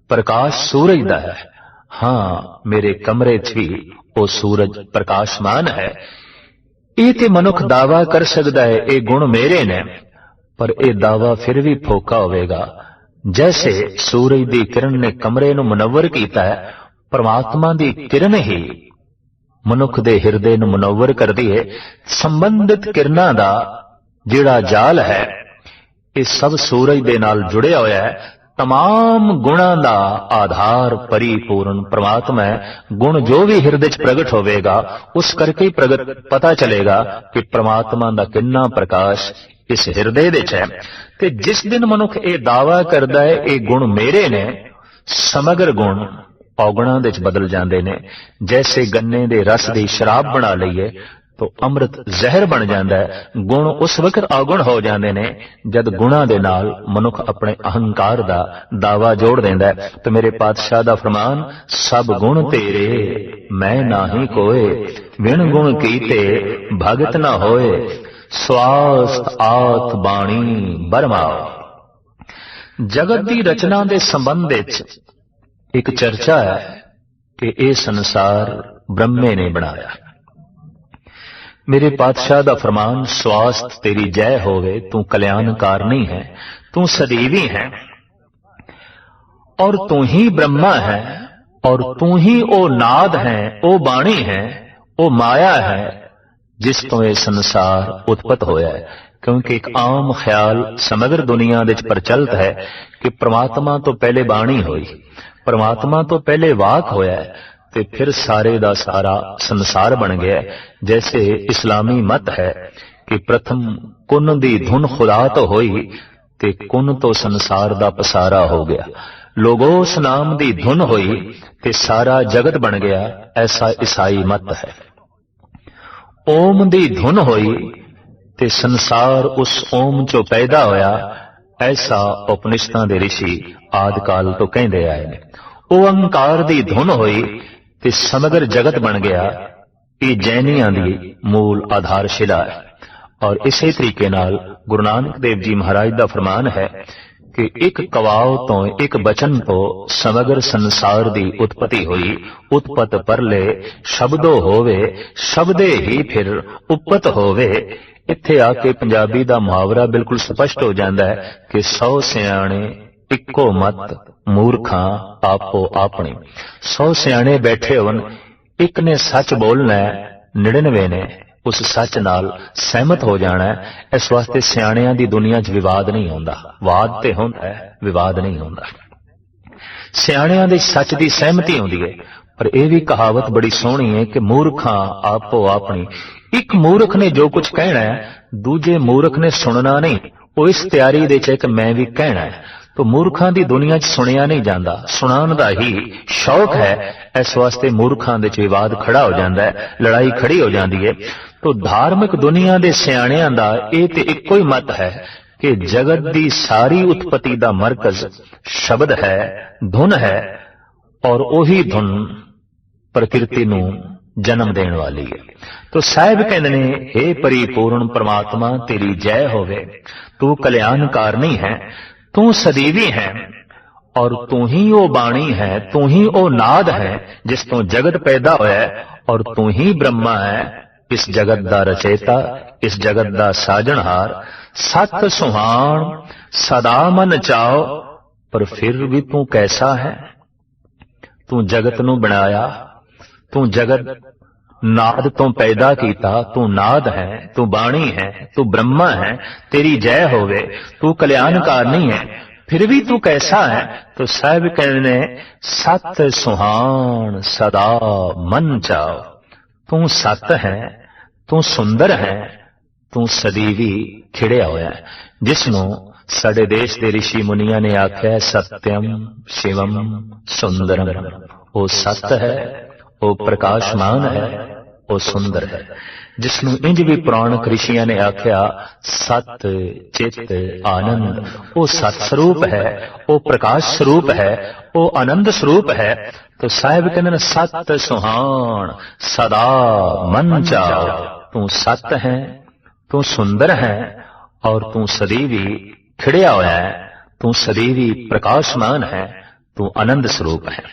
ਪ੍ਰਕਾਸ਼ ਸੂਰਜ ਦਾ ਹੈ। ਹਾਂ, ਮੇਰੇ ਕਮਰੇ 'ਚ ਵੀ ਉਹ ਸੂਰਜ ਪ੍ਰਕਾਸ਼ਮਾਨ ਹੈ। ਇਹ ਤੇ ਮਨੁੱਖ ਦਾਵਾ ਕਰ ਸਕਦਾ ਹੈ, ਇਹ ਗੁਣ ਮੇਰੇ ਨੇ। ਪਰ ਇਹ ਦਾਵਾ ਫਿਰ ਵੀ ਫੋਕਾ ਹੋਵੇਗਾ ਜੈਸੇ ਸੂਰਜ ਦੀ ਕਿਰਨ ਨੇ ਕਮਰੇ ਨੂੰ ਮਨਵਰ ਕੀਤਾ ਹੈ ਪਰਮਾਤਮਾ ਦੀ ਕਿਰਨ ਹੀ ਮਨੁੱਖ ਦੇ ਹਿਰਦੇ ਨੂੰ ਮਨਵਰ ਕਰਦੀ ਹੈ ਸੰਬੰਧਿਤ ਕਿਰਨਾਂ ਦਾ ਜਿਹੜਾ ਜਾਲ ਹੈ ਇਹ ਸਭ ਸੂਰਜ ਦੇ ਨਾਲ ਜੁੜਿਆ ਹੋਇਆ ਹੈ तमाम ਗੁਣਾਂ ਦਾ ਆਧਾਰ ਪਰਿਪੂਰਨ ਪ੍ਰਮਾਤਮਾ ਹੈ ਗੁਣ ਜੋ ਵੀ ਹਿਰਦੇ 'ਚ ਪ੍ਰਗਟ ਹੋਵੇਗਾ ਉਸ ਕਰਕੇ ਹੀ ਪ੍ਰਗਟ ਪਤਾ ਚਲੇਗਾ ਕਿ ਪ੍ਰਮਾਤਮਾ ਦਾ ਕਿੰਨਾ ਪ੍ਰਕਾਸ਼ ਇਸ ਹਿਰਦੇ ਵਿੱਚ ਹੈ। ਤੇ ਜਿਸ ਦਿਨ ਮਨੁੱਖ ਇਹ ਦਾਵਾ ਕਰਦਾ ਹੈ, ਇਹ ਗੁਣ ਮੇਰੇ ਨੇ, ਸਮਗਰ ਗੁਣ ਔਗਣਾਂ ਵਿੱਚ ਬਦਲ ਜਾਂਦੇ ਨੇ। ਜੈਸੇ ਗੰਨੇ ਦੇ ਰਸ ਦੀ ਸ਼ਰਾਬ ਬਣਾ ਲਈਏ, ਤੋ ਅੰਮ੍ਰਿਤ ਜ਼ਹਿਰ ਬਣ ਜਾਂਦਾ ਹੈ। ਗੁਣ ਉਸ ਵਕਤ ਔਗਣ ਹੋ ਜਾਂਦੇ ਨੇ, ਜਦ ਗੁਣਾਂ ਦੇ ਨਾਲ ਮਨੁੱਖ ਆਪਣੇ ਅਹੰਕਾਰ ਦਾ ਦਾਵਾ ਜੋੜ ਦਿੰਦਾ ਹੈ। ਤੇ ਮੇਰੇ ਪਾਤਸ਼ਾਹ ਦਾ ਫਰਮਾਨ, ਸਭ ਗੁਣ ਤੇਰੇ, ਮੈਂ ਨਾਹੀ ਕੋਏ, ਵਿਣ ਗੁਣ ਕੀਤੇ, ਭਗਤ ਨਾ ਹੋਏ। ਸਵਾਸਤ ਆਤ ਬਾਣੀ ਬਰਮਾਓ। ਜਗਤ ਦੀ ਰਚਨਾ ਦੇ ਸੰਬੰਧ ਵਿੱਚ ਇੱਕ ਚਰਚਾ ਹੈ ਕਿ ਇਹ ਸੰਸਾਰ ਬ੍ਰਹਮੇ ਨੇ ਬਣਾਇਆ। ਮੇਰੇ ਪਾਤਸ਼ਾਹ ਦਾ ਫਰਮਾਨ, ਸਵਾਸਤ ਤੇਰੀ ਜੈ ਹੋਵੇ, ਤੂੰ ਕਲਿਆਣਕਾਰਨੀ ਹੈ, ਤੂੰ ਸਦੀਵੀ ਹੈ। ਔਰ ਤੂੰ ਹੀ ਬ੍ਰਹਮਾ ਹੈ, ਔਰ ਤੂੰ ਹੀ ਉਹ ਨਾਦ ਹੈ, ਉਹ ਬਾਣੀ ਹੈ, ਉਹ ਮਾਇਆ ਹੈ ਜਿਸ ਤੋਂ ਇਹ ਸੰਸਾਰ ਉਤਪਤ ਹੋਇਆ ਹੈ, ਕਿਉਂਕਿ ਇੱਕ ਆਮ ਖਿਆਲ ਸਮਗਰ ਦੁਨੀਆ ਵਿੱਚ ਪ੍ਰਚਲਿਤ ਹੈ ਕਿ ਪ੍ਰਮਾਤਮਾ ਤੋਂ ਪਹਿਲੇ ਬਾਣੀ ਹੋਈ, ਪ੍ਰਮਾਤਮਾ ਤੋਂ ਪਹਿਲੇ ਵਾਕ ਹੋਇਆ ਤੇ ਫਿਰ ਸਾਰੇ ਦਾ ਸਾਰਾ ਸੰਸਾਰ ਬਣ ਗਿਆ ਜੈਸੇ ਇਸਲਾਮੀ ਮਤ ਹੈ ਕਿ ਪ੍ਰਥਮ ਕੁਨ ਦੀ ਧੁਨ ਖੁਦਾ ਤੋਂ ਹੋਈ, ਤੇ ਕੁਨ ਤੋਂ ਸੰਸਾਰ ਦਾ ਪਸਾਰਾ ਹੋ ਗਿਆ। ਲੋਗੋਸ ਨਾਮ ਦੀ ਧੁਨ ਹੋਈ, ਤੇ ਸਾਰਾ ਜਗਤ ਬਣ ਗਿਆ, ਐਸਾ ਈਸਾਈ ਮਤ ਹੈ। ਓਮ ਦੀ ਧੁਨ ਹੋਈ ਤੇ ਸੰਸਾਰ ਉਸ ਓਮ ਚੋਂ ਪੈਦਾ ਹੋਇਆ, ਐਸਾ ਉਪਨਿਸ਼ਦਾਂ ਦੇ ਰਿਸ਼ੀ ਆਦਿ ਕਾਲ ਤੋਂ ਕਹਿੰਦੇ ਆਏ ਨੇ। ਓੰਕਾਰ ਦੀ ਧੁਨ ਹੋਈ ਤੇ ਸਮਗਰ ਜਗਤ ਬਣ ਗਿਆ ਇਹ ਜੈਨੀਆਂ ਦੀ ਮੂਲ ਆਧਾਰਸ਼ਿਲਾ ਹੈ। ਔਰ ਇਸੇ ਤਰੀਕੇ ਨਾਲ ਗੁਰੂ ਨਾਨਕ ਦੇਵ ਜੀ ਮਹਾਰਾਜ ਦਾ ਫਰਮਾਨ ਹੈ ਕਿ ਇੱਕ ਕਵਾਉ ਤੋਂ ਇੱਕ ਬਚਨ ਤੋਂ ਸਮਗਰ ਸੰਸਾਰ ਦੀ ਉਤਪਤੀ ਹੋਈ। ਉਤਪਤ ਪਰਲੇ, ਸ਼ਬਦੋ ਹੋਵੇ, ਸ਼ਬਦੇ ਹੀ ਫਿਰ ਉਪਤ ਹੋਵੇ। ਇੱਥੇ ਆ ਕੇ ਪੰਜਾਬੀ ਦਾ ਮੁਹਾਵਰਾ ਬਿਲਕੁਲ ਸਪਸ਼ਟ ਹੋ ਜਾਂਦਾ ਹੈ ਕਿ ਸੌ ਸਿਆਣੇ ਇੱਕੋ ਮਤ, ਮੂਰਖਾਂ ਆਪੋ ਆਪਣੀ। ਸੌ ਸਿਆਣੇ ਬੈਠੇ ਹੋਣ, ਇੱਕ ਨੇ ਸੱਚ ਬੋਲਣਾ ਹੈ 99 ਨੇ। ਉਸ ਸੱਚ ਨਾਲ ਸਹਿਮਤ ਹੋ ਜਾਣਾ ਹੈ, ਇਸ ਵਾਸਤੇ ਸਿਆਣਿਆਂ ਦੀ ਦੁਨੀਆ 'ਚ ਵਿਵਾਦ ਨਹੀਂ ਹੁੰਦਾ। ਵਾਦ ਤੇ ਹੁੰਦਾ ਹੈ, ਵਿਵਾਦ ਨਹੀਂ ਹੁੰਦਾ। ਸਿਆਣਿਆਂ ਦੇ ਸੱਚ ਦੀ ਸਹਿਮਤੀ ਹੁੰਦੀ ਹੈ, ਪਰ ਇਹ ਵੀ ਕਹਾਵਤ ਬੜੀ ਸੋਹਣੀ ਹੈ ਕਿ ਮੂਰਖਾਂ ਆਪੋ ਆਪਣੀ। ਇੱਕ ਮੂਰਖ ਨੇ ਜੋ ਕੁਝ ਕਹਿਣਾ ਹੈ, ਦੂਜੇ ਮੂਰਖ ਨੇ ਸੁਣਨਾ ਨਹੀਂ। ਉਹ ਇਸ ਤਿਆਰੀ ਦੇ ਚ ਇੱਕ ਮੈਂ ਵੀ ਕਹਿਣਾ ਹੈ। ਤੋ ਮੂਰਖਾਂ ਦੀ ਦੁਨੀਆ 'ਚ ਸੁਣਿਆ ਨਹੀਂ ਜਾਂਦਾ। ਸੁਣਾਉਣ ਦਾ ਹੀ ਸ਼ੌਕ ਹੈ ਇਸ ਵਾਸਤੇ ਮੂਰਖਾਂ ਦੇ 'ਚ ਵਿਵਾਦ ਖੜਾ ਹੋ ਜਾਂਦਾ ਹੈ, ਲੜਾਈ ਖੜੀ ਹੋ ਜਾਂਦੀ ਹੈ। ਤੋ ਧਾਰਮਿਕ ਦੁਨੀਆ ਦੇ ਸਿਆਣਿਆਂ ਦਾ ਇਹ ਤੇ ਇੱਕੋ ਹੀ ਮਤ ਹੈ ਕਿ ਜਗਤ ਦੀ ਸਾਰੀ ਉਤਪਤੀ ਦਾ ਮਰਕਜ਼ ਸ਼ਬਦ ਹੈ, ਧੁਨ ਹੈ ਔਰ ਉਹੀ ਧੁਨ ਪ੍ਰਕਿਰਤੀ ਨੂੰ ਜਨਮ ਦੇਣ ਵਾਲੀ ਹੈ। ਤੋ ਸਾਹਿਬ ਕਹਿੰਦੇ ਨੇ हे ਪਰਿਪੂਰਨ ਪ੍ਰਮਾਤਮਾ, ਤੇਰੀ ਜੈ ਹੋਵੇ। ਤੂੰ ਕਲਿਆਣਕਾਰ ਨਹੀਂ ਹੈ, ਤੂੰ ਸਦੀਵੀ ਹੈ। ਔਰ ਤੂੰ ਹੀ ਉਹ ਬਾਣੀ ਹੈ, ਤੂੰ ਹੀ ਉਹ ਨਾਦ ਹੈ, ਜਿਸ ਤੋਂ ਜਗਤ ਪੈਦਾ ਹੋਇਆ ਔਰ ਤੂੰ ਹੀ ਬ੍ਰਹਮਾ ਹੈ। ਇਸ ਜਗਤ ਦਾ ਰਚੇਤਾ, ਇਸ ਜਗਤ ਦਾ ਸਾਜਣਹਾਰ, ਸਤ ਸੁਹਾਣ, ਸਦਾ ਮਨ ਚਾਓ, ਪਰ ਫਿਰ ਵੀ ਤੂੰ ਕੈਸਾ ਹੈ? ਤੂੰ ਜਗਤ ਨੂੰ ਬਣਾਇਆ, ਤੂੰ ਜਗਤ ਨਾਦ ਤੋਂ ਪੈਦਾ ਕੀਤਾ, ਤੂੰ ਨਾਦ ਹੈ, ਤੂੰ ਬਾਣੀ ਹੈ, ਤੂੰ ਬ੍ਰਹਮਾ ਹੈ, ਤੇਰੀ ਜੈ ਹੋਵੇ, ਤੂੰ ਕਲਿਆਣਕਾਰ ਨਹੀਂ ਹੈ ਫਿਰ ਵੀ ਤੂੰ ਕੈਸਾ ਹੈ ਤੋ ਸਾਹਿਬ ਕਹਿੰਦੇ ਨੇ ਸਤ ਸੁਹਾਣ ਸਦਾ ਮਨ ਚਾਓ ਤੂੰ ਸਤ ਹੈ ਤੂੰ ਸੁੰਦਰ ਹੈ ਤੂੰ ਸਦੀਵੀ ਖਿੜਿਆ ਹੋਇਆ ਹੈ ਜਿਸ ਨੂੰ ਸਾਡੇ ਦੇਸ਼ ਦੇ ઋષਿ ਮੁਨੀਆਂ ਨੇ ਆਖਿਆ ਸਤਿਅਮ ਸ਼ਿਵਮ ਸੁੰਦਰਮ ਉਹ ਸਤ ਹੈ ਉਹ ਪ੍ਰਕਾਸ਼ਮਾਨ ਹੈ ਉਹ ਸੁੰਦਰ ਹੈ ਜਿਸ ਨੂੰ ਇੰਜ ਵੀ ਪੁਰਾਣਕ ਰਿਸ਼ੀਆਂ ਨੇ ਆਖਿਆ, ਸਤ ਚਿਤ ਆਨੰਦ। ਉਹ ਸਤ ਸਰੂਪ ਹੈ, ਉਹ ਪ੍ਰਕਾਸ਼ ਸਰੂਪ ਹੈ, ਉਹ ਆਨੰਦ ਸਰੂਪ ਹੈ। ਤੋ ਸਾਹਿਬ ਕਹਿੰਦੇ ਨੇ, ਸਤ ਸੁਹਾਣ, ਸਦਾ ਮਨ ਚਾਓ ਤੂੰ ਸਤ ਹੈ, ਤੂੰ ਸੁੰਦਰ ਹੈ, ਔਰ ਤੂੰ ਸਦੀਵੀ ਖਿੜਿਆ ਹੋਇਆ ਹੈ। ਤੂੰ ਸਦੀਵੀ ਪ੍ਰਕਾਸ਼ਮਾਨ ਹੈ, ਤੂੰ ਆਨੰਦ ਸਰੂਪ ਹੈ।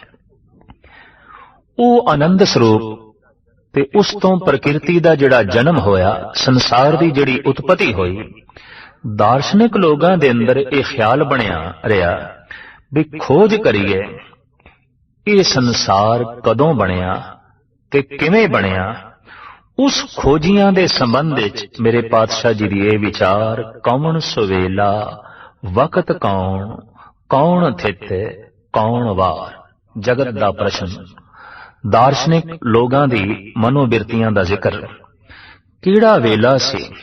ਉਹ ਆਨੰਦ ਸਰੂਪ ਤੇ ਉਸ ਤੋਂ ਪ੍ਰਕਿਰਤੀ ਦਾ ਜਿਹੜਾ ਜਨਮ ਹੋਇਆ, ਸੰਸਾਰ ਦੀ ਜਿਹੜੀ ਉਤਪਤੀ ਹੋਈ, ਦਾਰਸ਼ਨਿਕ ਲੋਕਾਂ ਦੇ ਅੰਦਰ ਇਹ ਖਿਆਲ ਬਣਿਆ ਰਿਹਾ ਵੀ ਖੋਜ ਕਰੀਏ, ਇਹ ਸੰਸਾਰ ਕਦੋਂ ਬਣਿਆ ਤੇ ਕਿਵੇਂ ਬਣਿਆ? ਉਸ ਖੋਜੀਆਂ ਦੇ ਸੰਬੰਧ ਵਿੱਚ ਮੇਰੇ ਪਾਤਸ਼ਾਹ ਜੀ ਦੀ ਇਹ ਵਿਚਾਰ, ਕੌਣ ਸੁਵੇਲਾ, ਵਕਤ ਕੌਣ ਕੌਣ ਥਿਤ ਕੌਣ ਵਾਰ? ਜਗਤ ਦਾ ਪ੍ਰਸ਼ਨ। ਦਾਰਸ਼ਨਿਕ ਲੋਕਾਂ ਦੀ ਮਨੋਬਿਰਤੀਆਂ ਦਾ ਜ਼ਿਕਰ। ਕਿਹੜਾ ਵੇਲਾ ਸੀ?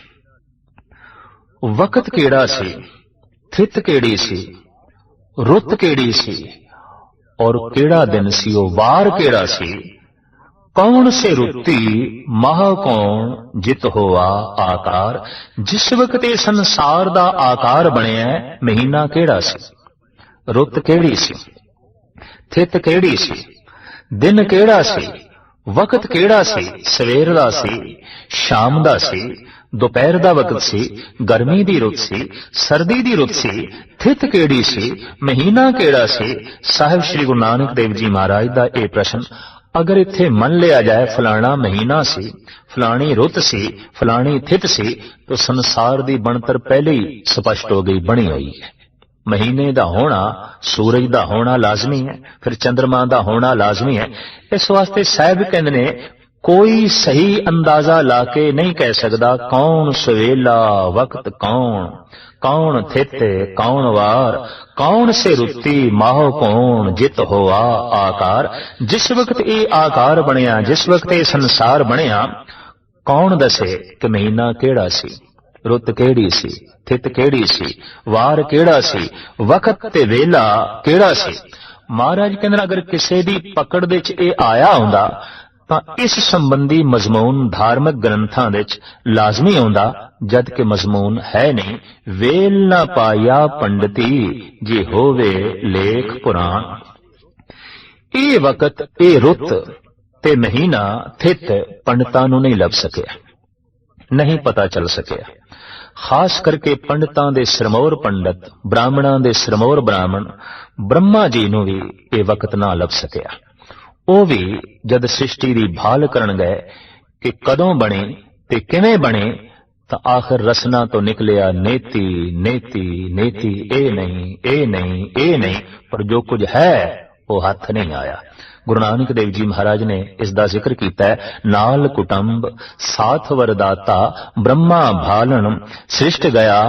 ਵਕਤ ਕਿਹੜਾ ਸੀ? ਥਿਤ ਕਿਹੜੀ ਸੀ? ਰੁੱਤ ਕਿਹੜੀ ਸੀ? ਔਰ ਕਿਹੜਾ ਦਿਨ ਸੀ? ਉਹ ਵਾਰ ਕਿਹੜਾ ਸੀ? ਕੌਣ ਸੇ ਰੁੱਤੀ? ਮਹਾ ਕੌਣ ਜਿਤ ਹੋਆ ਆਕਾਰ? ਜਿਸ ਵਕਤ ਇਹ ਸੰਸਾਰ ਦਾ ਆਕਾਰ ਬਣਿਆ, ਮਹੀਨਾ ਕਿਹੜਾ ਸੀ? ਰੁੱਤ ਕਿਹੜੀ ਸੀ? ਥਿਤ ਕਿਹੜੀ ਸੀ? ਦਿਨ ਕਿਹੜਾ ਸੀ? ਵਕਤ ਕਿਹੜਾ ਸੀ? ਸਵੇਰ ਦਾ ਸੀ, ਸ਼ਾਮ ਦਾ ਸੀ, ਦੁਪਹਿਰ ਦਾ ਵਕਤ ਸੀ, ਗਰਮੀ ਦੀ ਰੁੱਤ ਸੀ, ਸਰਦੀ ਦੀ ਰੁੱਤ ਸੀ, ਥਿਤ ਕਿਹੜੀ ਸੀ, ਮਹੀਨਾ ਕਿਹੜਾ ਸੀ? ਸਾਹਿਬ ਸ੍ਰੀ ਗੁਰੂ ਨਾਨਕ ਦੇਵ ਜੀ ਮਹਾਰਾਜ ਦਾ ਇਹ ਪ੍ਰਸ਼ਨ, ਅਗਰ ਇੱਥੇ ਮੰਨ ਲਿਆ ਜਾਏ ਫਲਾਣਾ ਮਹੀਨਾ ਸੀ, ਫਲਾਣੀ ਰੁੱਤ ਸੀ, ਫਲਾਣੀ ਥਿਤ ਸੀ, ਤਾਂ ਸੰਸਾਰ ਦੀ ਬਣਤਰ ਪਹਿਲੇ ਹੀ ਸਪਸ਼ਟ ਹੋ ਗਈ, ਬਣੀ ਹੋਈ ਹੈ। ਮਹੀਨੇ ਦਾ ਹੋਣਾ, ਸੂਰਜ ਦਾ ਹੋਣਾ ਲਾਜ਼ਮੀ ਹੈ, ਫਿਰ ਚੰ드ਰਮਾ ਦਾ ਹੋਣਾ ਲਾਜ਼ਮੀ ਹੈ। ਇਸ ਵਾਸਤੇ ਸਾਹਿਬ ਕਹਿੰਦੇ ਨੇ, ਕੋਈ ਸਹੀ ਅੰਦਾਜ਼ਾ ਲਾ ਕੇ ਨਹੀਂ ਕਹਿ ਸਕਦਾ ਕੌਣ ਸਵੇਲਾ, ਵਕਤ ਕੌਣ ਕੌਣ ਥਿਤ ਕੌਣ ਵਾਰ, ਕੌਣ ਸੇ ਰੁੱਤੀ, ਮਾਹ ਕੌਣ, ਜਿਤ ਹੋਆ ਆਕਾਰ। ਜਿਸ ਵਕਤ ਇਹ ਆਕਾਰ ਬਣਿਆ, ਜਿਸ ਵਕਤ ਇਹ ਸੰਸਾਰ ਬਣਿਆ, ਕੌਣ ਦੱਸੇ ਕਿ ਮਹੀਨਾ ਕਿਹੜਾ ਸੀ? ਰੁੱਤ ਕਿਹੜੀ ਸੀ? ਥਿਤ ਕਿਹੜੀ ਸੀ? ਵਾਰ ਕਿਹੜਾ ਸੀ? ਵਕਤ ਤੇ ਵੇਲਾ ਕਿਹੜਾ ਸੀ? ਮਹਾਰਾਜ ਕਹਿੰਦੇ ਅਗਰ ਕਿਸੇ ਦੀ ਪਕੜ ਦੇ ਵਿੱਚ ਇਹ ਆਇਆ ਹੁੰਦਾ, ਤਾਂ ਇਸ ਸੰਬੰਧੀ ਮਜ਼ਮੂਨ ਧਾਰਮਿਕ ਗ੍ਰੰਥਾਂ ਵਿੱਚ ਲਾਜ਼ਮੀ ਆਉਂਦਾ ਜਦ ਕਿ ਮਜ਼ਮੂਨ ਹੈ ਨਹੀਂ। ਵੇਲ ਨਾ ਪਾਇਆ ਪੰਡਤੀ, ਜੇ ਹੋਵੇ ਲੇਖ ਪੁਰਾਣ। ਇਹ ਵਕਤ ਇਹ ਰੁੱਤ ਤੇ ਮਹੀਨਾ ਥਿਤ ਪੰਡਤਾਂ ਨੂੰ ਨਹੀਂ ਲੱਭ ਸਕਿਆ। ਨਹੀਂ ਪਤਾ ਚੱਲ ਸਕਿਆ। ਖਾਸ ਕਰਕੇ ਪੰਡਤਾਂ ਦੇ ਸਰਮੌਰ ਪੰਡਤ, ਬ੍ਰਾਹਮਣਾਂ ਦੇ ਸਰਮੌਰ ਬ੍ਰਾਹਮਣ, ਬ੍ਰਹਮਾ ਜੀ ਨੂੰ ਵੀ ਇਹ ਵਕਤ ਨਾ ਲੱਭ ਸਕਿਆ। ਉਹ ਵੀ ਜਦ ਸ੍ਰਿਸ਼ਟੀ ਦੀ ਭਾਲ ਕਰਨ ਗਏ ਕਿ ਕਦੋਂ ਬਣੇ ਤੇ ਕਿਵੇਂ ਬਣੇ, ਤਾਂ ਆਖਰ ਰਸਨਾ ਤੋਂ ਨਿਕਲਿਆ ਨੇਤੀ ਨੇਤੀ ਨੇਤੀ, ਇਹ ਨਹੀਂ ਇਹ ਨਹੀਂ ਇਹ ਨਹੀਂ, ਪਰ ਜੋ ਕੁਝ ਹੈ, ਉਹ ਹੱਥ ਨਹੀਂ ਆਇਆ। ਗੁਰੂ ਨਾਨਕ ਦੇਵ ਜੀ ਮਹਾਰਾਜ ਨੇ ਇਸ ਦਾ ਜ਼ਿਕਰ ਕੀਤਾ ਹੈ ਨਾਲ ਕੁਟੰਬ ਸਾਥ ਵਰਦਾਤਾ ਬ੍ਰਹਮਾ ਭਾਲਣ ਸ੍ਰਿਸ਼ਟ ਗਿਆ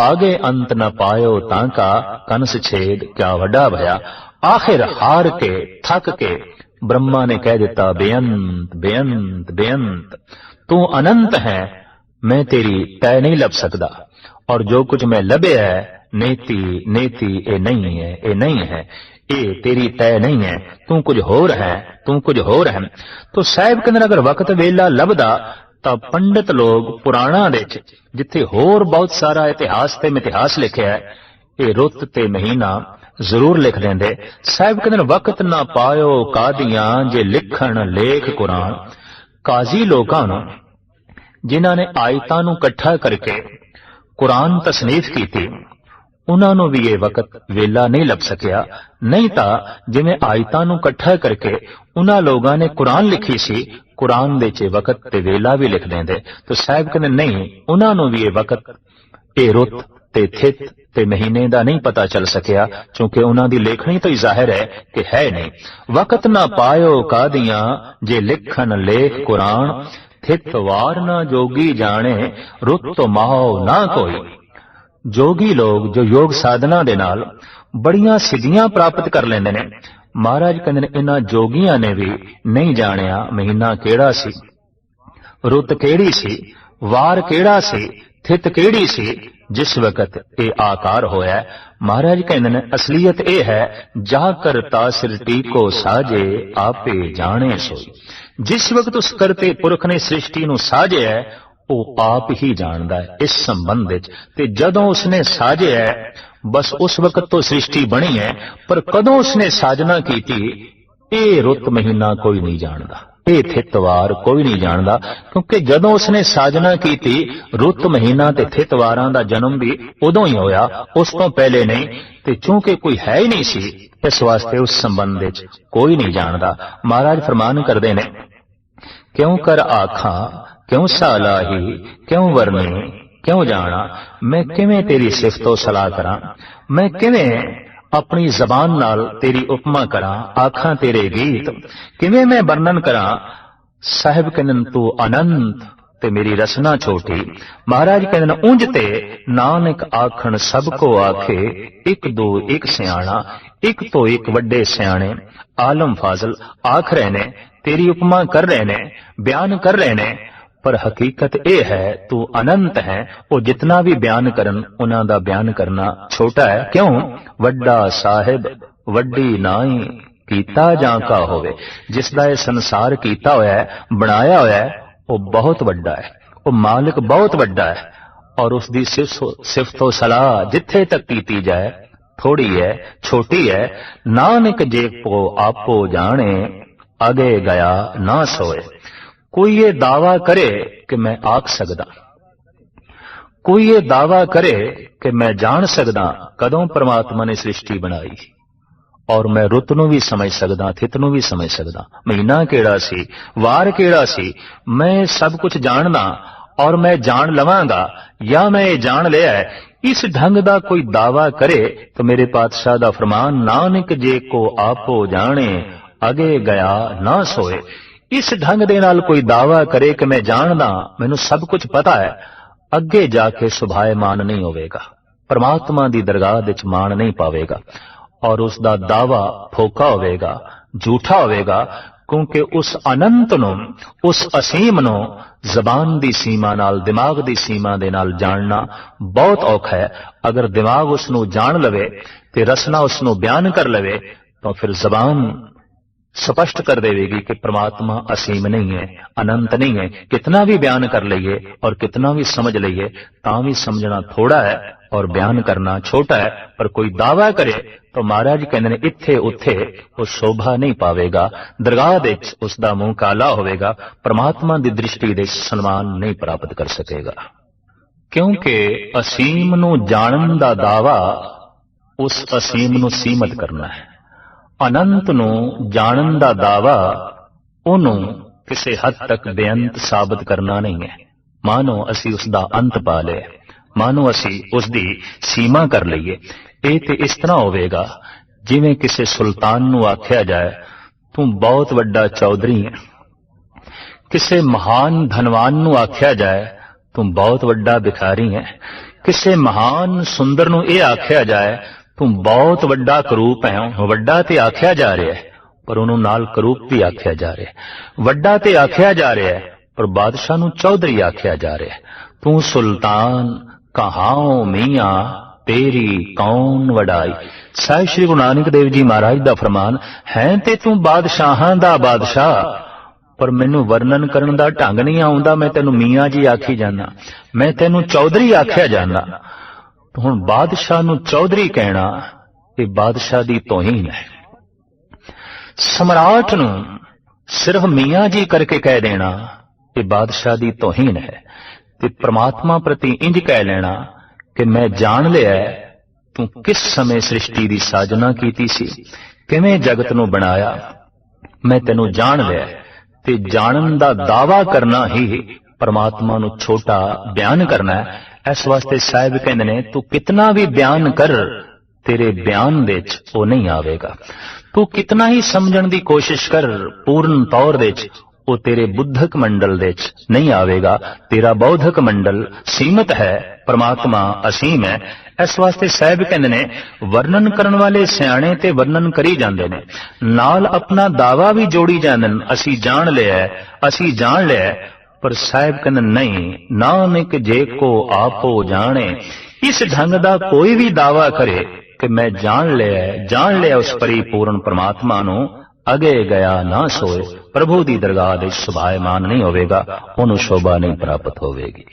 ਆਗੇ ਅੰਤ ਨ ਪਾਇਓ ਤਾਂ ਕਾ ਕਨਸ ਛੇਦ ਕਿਆ ਵੱਡਾ ਭਇਆ ਆਖਿਰ ਹਾਰ ਕੇ ਥੱਕ ਕੇ ਬ੍ਰਹਮਾ ਨੇ ਕਹਿ ਦਿੱਤਾ ਬੇਅੰਤ ਬੇਅੰਤ ਬੇਅੰਤ ਤੂੰ ਅਨੰਤ ਹੈ ਮੈਂ ਤੇਰੀ ਤੈ ਨਹੀਂ ਲੱਭ ਸਕਦਾ ਔਰ ਜੋ ਕੁਝ ਮੈਂ ਲੱਭਿਆ ਹੈ ਨੇਤੀ ਨੇਤੀ ਇਹ ਨਹੀਂ ਹੈ ਇਹ ਨਹੀਂ ਹੈ ਇਹ ਤੇਰੀ ਤੈ ਨਹੀਂ ਹੈ ਤੂੰ ਕੁਝ ਹੋਰ ਹੈ ਤੂੰ ਕੁਝ ਹੋਰ ਹੈ ਤੋ ਸਾਹਿਬ ਕਹਿੰਦੇ ਅਗਰ ਵਕਤ ਵੇਲਾ ਲੱਭਦਾ ਤਾਂ ਪੰਡਿਤ ਲੋਕ ਪੁਰਾਣਾ ਦੇ ਵਿੱਚ ਜਿੱਥੇ ਹੋਰ ਬਹੁਤ ਸਾਰਾ ਇਤਿਹਾਸ ਤੇ ਮਿਥਿਹਾਸ ਲਿਖਿਆ ਹੈ ਇਹ ਰੁੱਤ ਤੇ ਮਹੀਨਾ ਜ਼ਰੂਰ ਲਿਖ ਲੈਂਦੇ ਸਾਹਿਬ ਕਹਿੰਦੇ ਵਕਤ ਨਾ ਪਾਇਓ ਕਾਦੀਆਂ ਜੇ ਲਿਖਣ ਲੇਖ ਕੁਰਾਨ ਕਾਜ਼ੀ ਲੋਕਾਂ ਨੂੰ ਜਿਨ੍ਹਾਂ ਨੇ ਆਇਤਾਂ ਨੂੰ ਇਕੱਠਾ ਕਰਕੇ ਕੁਰਾਨ ਤਸਨੀਫ ਕੀਤੀ ਉਹਨਾਂ ਨੂੰ ਵੀ ਇਹ ਵਕਤ ਵੇਲਾ ਨਹੀਂ ਲੱਭ ਸਕਿਆ। ਨਹੀਂ ਤਾਂ ਜਿਵੇਂ ਆਇਤਾਂ ਨੂੰ ਇਕੱਠਾ ਕਰਕੇ ਉਹਨਾਂ ਲੋਕਾਂ ਨੇ ਕੁਰਾਨ ਲਿਖੀ ਸੀ, ਕੁਰਾਨ ਦੇ ਚ ਵਕਤ ਤੇ ਵੇਲਾ ਵੀ ਲਿਖ ਦਿੰਦੇ। ਤਾਂ ਸਾਹਿਬ ਕਹਿੰਦੇ, ਨਹੀਂ, ਉਹਨਾਂ ਨੂੰ ਵੀ ਇਹ ਵਕਤ ਇਹ ਰੁੱਤ ਤੇ ਥਿਤ ਤੇ ਮਹੀਨੇ ਦਾ ਨਹੀਂ ਪਤਾ ਚੱਲ ਸਕਿਆ, ਕਿਉਂਕਿ ਉਹਨਾਂ ਦੀ ਲੇਖਣੀ ਤੋਂ ਹੀ ਜ਼ਾਹਿਰ ਹੈ ਕਿ ਹੈ ਨਹੀਂ। ਵਕਤ ਨਾ ਪਾਇਓ ਕਾਦੀਆਂ ਜੇ ਲਿਖਣ ਲੇਖ ਕੁਰਾਨ, ਥਿਤ ਵਾਰ ਨਾ ਜੋਗੀ ਜਾਣੇ, ਰੁੱਤ ਮਾਹੋ ਨਾ ਕੋਈ। ਜੋਗੀ ਲੋਕ ਜੋ ਯੋਗ ਸਾਧਨਾ ਦੇ ਨਾਲ ਬੜੀਆਂ ਸਿੱਧੀਆਂ ਪ੍ਰਾਪਤ ਕਰ ਲੈਂਦੇ ਨੇ। ਮਹਾਰਾਜ ਕਹਿੰਦੇ ਨੇ, ਇਹਨਾਂ ਜੋਗੀਆਂ ਨੇ ਵੀ ਨਹੀਂ ਜਾਣਿਆ ਮਹੀਨਾ ਕਿਹੜਾ ਸੀ, ਰੁੱਤ ਕਿਹੜੀ ਸੀ, ਵਾਰ ਕਿਹੜਾ ਸੀ, ਥਿਤ ਕਿਹੜੀ ਸੀ, ਜਿਸ ਵਕਤ ਇਹ ਆਕਾਰ ਹੋਇਆ। ਮਹਾਰਾਜ ਕਹਿੰਦੇ ਨੇ, ਅਸਲੀਅਤ ਇਹ ਹੈ, ਜਾ ਕਰਤਾ ਸਿਰਟੀ ਕੋ ਸਾਜੇ, ਆਪੇ ਜਾਣੇ ਸੋਈ। ਜਿਸ ਵਕਤ ਉਸ ਕਰਤੇ ਪੁਰਖ ਨੇ ਸ੍ਰਿਸ਼ਟੀ ਨੂੰ ਸਾਜਿਆ ਉਹ ਆਪ ਹੀ ਜਾਣਦਾ ਹੈ ਇਸ ਸੰਬੰਧ ਵਿੱਚ। ਤੇ ਜਦੋਂ ਉਸਨੇ ਸਾਜਿਆ ਹੈ, ਬਸ ਉਸ ਵਕਤ ਤੋਂ ਸ੍ਰਿਸ਼ਟੀ ਬਣੀ ਹੈ ਪਰ ਕਦੋਂ ਉਸਨੇ ਸਾਜਨਾ ਕੀਤੀ ਇਹ ਰੁੱਤ ਮਹੀਨਾ ਕੋਈ ਨਹੀਂ ਜਾਣਦਾ। ਇਹ ਥਿਤਵਾਰ ਕੋਈ ਨਹੀਂ ਜਾਣਦਾ ਕਿਉਂਕਿ ਜਦੋਂ ਉਸਨੇ ਸਾਜਨਾ ਕੀਤੀ ਰੁੱਤ ਮਹੀਨਾ ਤੇ ਥਿਤਵਾਰਾਂ ਦਾ ਜਨਮ ਵੀ ਉਦੋਂ ਹੀ ਹੋਇਆ ਉਸ ਤੋਂ ਪਹਿਲੇ ਨਹੀਂ। ਤੇ ਚੂੰਕਿ ਕੋਈ ਹੈ ਹੀ ਨਹੀਂ ਸੀ ਇਸ ਵਾਸਤੇ ਉਸ ਸੰਬੰਧ ਵਿੱਚ ਕੋਈ ਨਹੀਂ ਜਾਣਦਾ। ਮਹਾਰਾਜ ਫਰਮਾਨ ਕਰਦੇ ਨੇ ਕਿਉਂ ਕਰ ਆਖਾਂ ਕਿਉਂ ਸਾਲਾਹੀ, ਕਿਉਂ ਵਰਨੇ, ਕਿਉਂ ਜਾਣਾ? ਮੈਂ ਕਿਵੇਂ ਤੇਰੀ ਸਿਫਤੋ ਸਲਾਹ ਕਰਾਂ? ਮੈਂ ਕਿਵੇਂ ਆਪਣੀ ਜ਼ਬਾਨ ਨਾਲ ਤੇਰੀ ਉਪਮਾ ਕਰਾਂ? ਆਖਾਂ ਤੇਰੇ ਗੀਤ, ਕਿਵੇਂ ਮੈਂ ਵਰਣਨ ਕਰਾਂ? ਸਾਹਿਬ ਕਹਿੰਨ ਤੂੰ ਅਨੰਤ ਤੇ ਮੇਰੀ ਰਸਨਾ ਛੋਟੀ। ਮਹਾਰਾਜ ਕਹਿੰਦੇ ਨੇ, ਉਂਝ ਤੇ ਨਾਨਕ ਆਖਣ ਸਭ ਕੋ ਆਖੇ, ਇੱਕ ਦੋ ਇੱਕ ਸਿਆਣਾ, ਇੱਕ ਤੋਂ ਇੱਕ ਵੱਡੇ ਸਿਆਣੇ। ਆਲਮ ਫਾਜ਼ਲ ਆਖ ਰਹੇ ਨੇ, ਤੇਰੀ ਉਪਮਾ ਕਰ ਰਹੇ ਨੇ, ਬਿਆਨ ਕਰ ਰਹੇ ਨੇ ਪਰ ਹਕੀਕਤ ਇਹ ਹੈ, ਤੂੰ ਅਨੰਤ ਹੈ। ਉਹ ਜਿਤਨਾ ਵੀ ਬਿਆਨ ਕਰਨ, ਉਹਨਾਂ ਦਾ ਬਿਆਨ ਕਰਨਾ ਛੋਟਾ ਹੈ। ਕਿਉਂ? ਵੱਡਾ ਸਾਹਿਬ, ਵੱਡੀ ਨਾਈ, ਕੀਤਾ ਜਾਂ ਕਾ ਹੋਵੇ। ਜਿਸ ਦਾ ਇਹ ਸੰਸਾਰ ਕੀਤਾ ਹੋਇਆ ਹੈ, ਬਣਾਇਆ ਹੋਇਆ ਹੈ, ਉਹ ਬਹੁਤ ਵੱਡਾ ਹੈ। ਉਹ ਮਾਲਕ ਬਹੁਤ ਵੱਡਾ ਹੈ। ਔਰ ਉਸ ਦੀ ਸਿਫਤੋ ਸਲਾਹ ਜਿੱਥੇ ਤੱਕ ਕੀਤੀ ਜਾਏ ਥੋੜੀ ਹੈ, ਛੋਟੀ ਹੈ। ਨਾਨਕ ਜੇ ਕੋ ਆਪੋ ਜਾਣੇ, ਅਗੇ ਗਿਆ ਨਾ ਸੋਏ। ਕੋਈ ਇਹ ਦਾਵਾ ਕਰੇ ਕਿ ਮੈਂ ਆਖ ਸਕਦਾ। ਕੋਈ ਇਹ ਦਾਵਾ ਕਰੇ ਕਿ ਮੈਂ ਜਾਣ ਸਕਦਾ ਕਦੋਂ ਪ੍ਰਮਾਤਮਾ ਨੇ ਸ੍ਰਿਸ਼ਟੀ ਬਣਾਈ। ਔਰ ਮੈਂ ਰੁੱਤ ਨੂੰ ਵੀ ਸਮਝ ਸਕਦਾ, ਥਿਤ ਨੂੰ ਵੀ ਸਮਝ ਸਕਦਾ। ਮਹੀਨਾ ਕਿਹੜਾ ਸੀ, ਵਾਰ ਕਿਹੜਾ ਸੀ, ਮੈਂ ਸਭ ਕੁਝ ਜਾਣਦਾ ਔਰ ਮੈਂ ਜਾਣ ਲਵਾਂਗਾ ਜਾਂ ਮੈਂ ਇਹ ਜਾਣ ਲਿਆ ਇਸ ਢੰਗ ਦਾ ਕੋਈ ਦਾਵਾ ਕਰੇ ਤਾਂ ਮੇਰੇ ਪਾਤਸ਼ਾਹ ਦਾ ਫਰਮਾਨ, ਨਾਨਕ ਜੇ ਕੋ ਆਪੋ ਜਾਣੇ, ਅਗੇ ਗਿਆ ਨਾ ਸੋਏ। ਇਸ ਢੰਗ ਦੇ ਨਾਲ ਕੋਈ ਦਾਵਾ ਕਰੇ ਕਿ ਮੈਂ ਜਾਣਦਾ, ਮੈਨੂੰ ਸਭ ਕੁਝ ਪਤਾ ਹੈ, ਅੱਗੇ ਜਾ ਕੇ ਸੁਭਾਏਮਾਨ ਨਹੀਂ ਹੋਵੇਗਾ, ਪਰਮਾਤਮਾ ਦੀ ਦਰਗਾਹ ਵਿੱਚ ਮਾਣ ਨਹੀਂ ਪਾਵੇਗਾ, ਔਰ ਉਸ ਦਾ ਦਾਵਾ ਫੋਕਾ ਹੋਵੇਗਾ, ਝੂਠਾ ਹੋਵੇਗਾ, ਕਿਉਂਕਿ ਉਸ ਅਨੰਤ ਨੂੰ, ਉਸ ਅਸੀਮ ਨੂੰ ਜ਼ਬਾਨ ਦੀ ਸੀਮਾ ਨਾਲ, ਦਿਮਾਗ ਦੀ ਸੀਮਾ ਦੇ ਨਾਲ ਜਾਣਨਾ ਬਹੁਤ ਔਖਾ ਹੈ। ਅਗਰ ਦਿਮਾਗ ਉਸ ਨੂੰ ਜਾਣ ਲਵੇ ਤੇ ਰਸਨਾ ਉਸ ਨੂੰ ਬਿਆਨ ਕਰ ਲਵੇ, ਤਾਂ ਫਿਰ ਜ਼ਬਾਨ ਸਪਸ਼ਟ ਕਰ ਦੇਵੇਗੀ ਕਿ ਪ੍ਰਮਾਤਮਾ ਅਸੀਮ ਨਹੀਂ ਹੈ, ਅਨੰਤ ਨਹੀਂ ਹੈ। ਕਿਤਨਾ ਵੀ ਬਿਆਨ ਕਰ ਲਈਏ ਔਰ ਕਿਤਨਾ ਵੀ ਸਮਝ ਲਈਏ, ਤਾਂ ਵੀ ਸਮਝਣਾ ਥੋੜਾ ਹੈ ਔਰ ਬਿਆਨ ਕਰਨਾ ਛੋਟਾ ਹੈ। ਪਰ ਕੋਈ ਦਾਵਾ ਕਰੇ ਤਾਂ ਮਹਾਰਾਜ ਕਹਿੰਦੇ ਨੇ, ਇੱਥੇ ਉੱਥੇ ਉਹ ਸ਼ੋਭਾ ਨਹੀਂ ਪਾਵੇਗਾ। ਦਰਗਾਹ ਦੇ ਵਿੱਚ ਉਸ ਦਾ ਮੂੰਹ ਕਾਲਾ ਹੋਵੇਗਾ। ਪ੍ਰਮਾਤਮਾ ਦੀ ਦ੍ਰਿਸ਼ਟੀ ਦੇ ਸਨਮਾਨ ਨਹੀਂ ਪ੍ਰਾਪਤ ਕਰ ਸਕੇਗਾ। ਕਿਉਂਕਿ ਅਸੀਮ ਨੂੰ ਜਾਣਨ ਦਾ ਦਾਵਾ ਉਸ ਅਸੀਮ ਨੂੰ ਸੀਮਤ ਕਰਨਾ ਹੈ। ਅਨੰਤ ਨੂੰ ਜਾਣਨ ਦਾ ਦਾਵਾ, ਉਹਨੂੰ ਕਿਸੇ ਹੱਦ ਤੱਕ ਬੇਅੰਤ ਸਾਬਤ ਕਰਨਾ ਨਹੀਂ ਹੈ। ਮਾਨੋ ਅਸੀਂ ਉਸ ਦਾ ਅੰਤ ਪਾ ਲਿਆ ਮਾਨੋ ਅਸੀਂ ਉਸ ਦੀ ਸੀਮਾ ਕਰ ਲਈਏ। ਇਹ ਤੇ ਇਸ ਤਰ੍ਹਾਂ ਹੋਵੇਗਾ, ਜਿਵੇਂ ਕਿਸੇ ਸੁਲਤਾਨ ਨੂੰ ਆਖਿਆ ਜਾਏ, ਤੂੰ ਬਹੁਤ ਵੱਡਾ ਚੌਧਰੀ ਹੈ। ਕਿਸੇ ਮਹਾਨ ਧਨਵਾਨ ਨੂੰ ਆਖਿਆ ਜਾਏ, ਤੂੰ ਬਹੁਤ ਵੱਡਾ ਭਿਖਾਰੀ ਹੈ। ਕਿਸੇ ਮਹਾਨ ਸੁੰਦਰ ਨੂੰ ਇਹ ਆਖਿਆ ਜਾਏ ਤੂੰ ਬਹੁਤ ਵੱਡਾ ਕਰੂਪ ਹੈ ਵੱਡਾ ਤੇ ਆਖਿਆ ਜਾ ਰਿਹਾ ਹੈ, ਪਰ ਉਹਨੂੰ ਨਾਲ ਕਰੂਪ ਵੀ ਆਖਿਆ ਜਾ ਰਿਹਾ ਹੈ। ਵੱਡਾ ਤੇ ਆਖਿਆ ਜਾ ਰਿਹਾ ਹੈ, ਪਰ ਬਾਦਸ਼ਾਹ ਨੂੰ ਚੌਧਰੀ ਆਖਿਆ ਜਾ ਰਿਹਾ ਹੈ। ਤੂੰ ਸੁਲਤਾਨ, ਕਹਾਉ ਮੀਆਂ, ਤੇਰੀ ਕੌਣ ਵਡਾਈ? ਸਾਹਿਬ ਸ੍ਰੀ ਗੁਰੂ ਨਾਨਕ ਦੇਵ ਜੀ ਮਹਾਰਾਜ ਦਾ ਫਰਮਾਨ, ਹੈ ਤੇ ਤੂੰ ਬਾਦਸ਼ਾਹਾਂ ਦਾ ਬਾਦਸ਼ਾਹ, ਪਰ ਮੈਨੂੰ ਵਰਣਨ ਕਰਨ ਦਾ ਢੰਗ ਨਹੀਂ ਆਉਂਦਾ, ਮੈਂ ਤੈਨੂੰ ਮੀਆਂ ਜੀ ਆਖੀ ਜਾਂਦਾ, ਮੈਂ ਤੈਨੂੰ ਚੌਧਰੀ ਆਖਿਆ ਜਾਂਦਾ। ਹੁਣ ਬਾਦਸ਼ਾਹ ਨੂੰ ਚੌਧਰੀ ਕਹਿਣਾ ਇਹ ਬਾਦਸ਼ਾਹ ਦੀ ਤੋਹੀਨ ਹੈ ਸਮਰਾਟ ਨੂੰ ਸਿਰਫ ਮੀਆਂ ਜੀ ਕਰਕੇ ਕਹਿ ਦੇਣਾ ਇਹ ਬਾਦਸ਼ਾਹ ਦੀ ਤੋਹੀਨ ਹੈ। ਤੇ ਪ੍ਰਮਾਤਮਾ ਪ੍ਰਤੀ ਇੰਜ ਕਹਿ ਲੈਣਾ ਕਿ ਮੈਂ ਜਾਣ ਲਿਆ ਤੂੰ ਕਿਸ ਸਮੇਂ ਸ੍ਰਿਸ਼ਟੀ ਦੀ ਸਾਜਨਾ ਕੀਤੀ ਸੀ, ਕਿਵੇਂ ਜਗਤ ਨੂੰ ਬਣਾਇਆ, ਮੈਂ ਤੈਨੂੰ ਜਾਣ ਲਿਆ ਤੇ ਜਾਣਨ ਦਾ ਦਾਵਾ ਕਰਨਾ ਹੀ ਪਰਮਾਤਮਾ ਨੂੰ ਛੋਟਾ ਬਿਆਨ ਕਰਨਾ ਹੈ। ਇਸ ਵਾਸਤੇ ਸਾਹਿਬ ਕਹਿੰਦੇ ਨੇ, ਤੂੰ ਕਿਤਨਾ ਵੀ ਬਿਆਨ ਕਰ, ਤੇਰੇ ਬਿਆਨ ਵਿੱਚ ਉਹ ਨਹੀਂ ਆਵੇਗਾ। ਤੂੰ ਕਿਤਨਾ ਹੀ ਸਮਝਣ ਦੀ ਕੋਸ਼ਿਸ਼ ਕਰ, ਪੂਰਨ ਤੌਰ ਵਿੱਚ ਉਹ ਤੇਰੇ ਬੁੱਧਕ ਮੰਡਲ ਵਿੱਚ ਨਹੀਂ ਆਵੇਗਾ। ਤੇਰਾ ਬੌਧਕ ਮੰਡਲ ਸੀਮਤ ਹੈ, ਪਰਮਾਤਮਾ ਅਸੀਮ ਹੈ। ਇਸ ਵਾਸਤੇ ਸਾਹਿਬ ਕਹਿੰਦੇ ਨੇ, ਵਰਣਨ ਕਰਨ ਵਾਲੇ ਸਿਆਣੇ ਤੇ ਵਰਣਨ ਕਰੀ ਜਾਂਦੇ ਨੇ। ਨਾਲ ਆਪਣਾ ਦਾਵਾ ਵੀ ਜੋੜੀ ਜਾਂਦੇ ਨੇ, ਅਸੀਂ ਜਾਣ ਲਿਆ ਅਸੀਂ ਜਾਣ ਲਿਆ ਪਰ ਸਾਹਿਬ ਕਹਿੰਦੇ, ਨਹੀਂ, ਨਾਨਕ ਜੇ ਕੋ ਆਪੋ ਜਾਣੇ, ਇਸ ਢੰਗ ਦਾ ਕੋਈ ਵੀ ਦਾਵਾ ਕਰੇ ਕਿ ਮੈਂ ਜਾਣ ਲਿਆ ਜਾਣ ਲਿਆ ਉਸ ਪਰਿਪੂਰਨ ਪਰਮਾਤਮਾ ਨੂੰ, ਅਗੇ ਗਿਆ ਨਾ ਸੋਏ, ਪ੍ਰਭੂ ਦੀ ਦਰਗਾਹ ਦੇ ਸੁਭਾਇਮਾਨ ਨਹੀਂ ਹੋਵੇਗਾ, ਉਹਨੂੰ ਸ਼ੋਭਾ ਨਹੀਂ ਪ੍ਰਾਪਤ ਹੋਵੇਗੀ।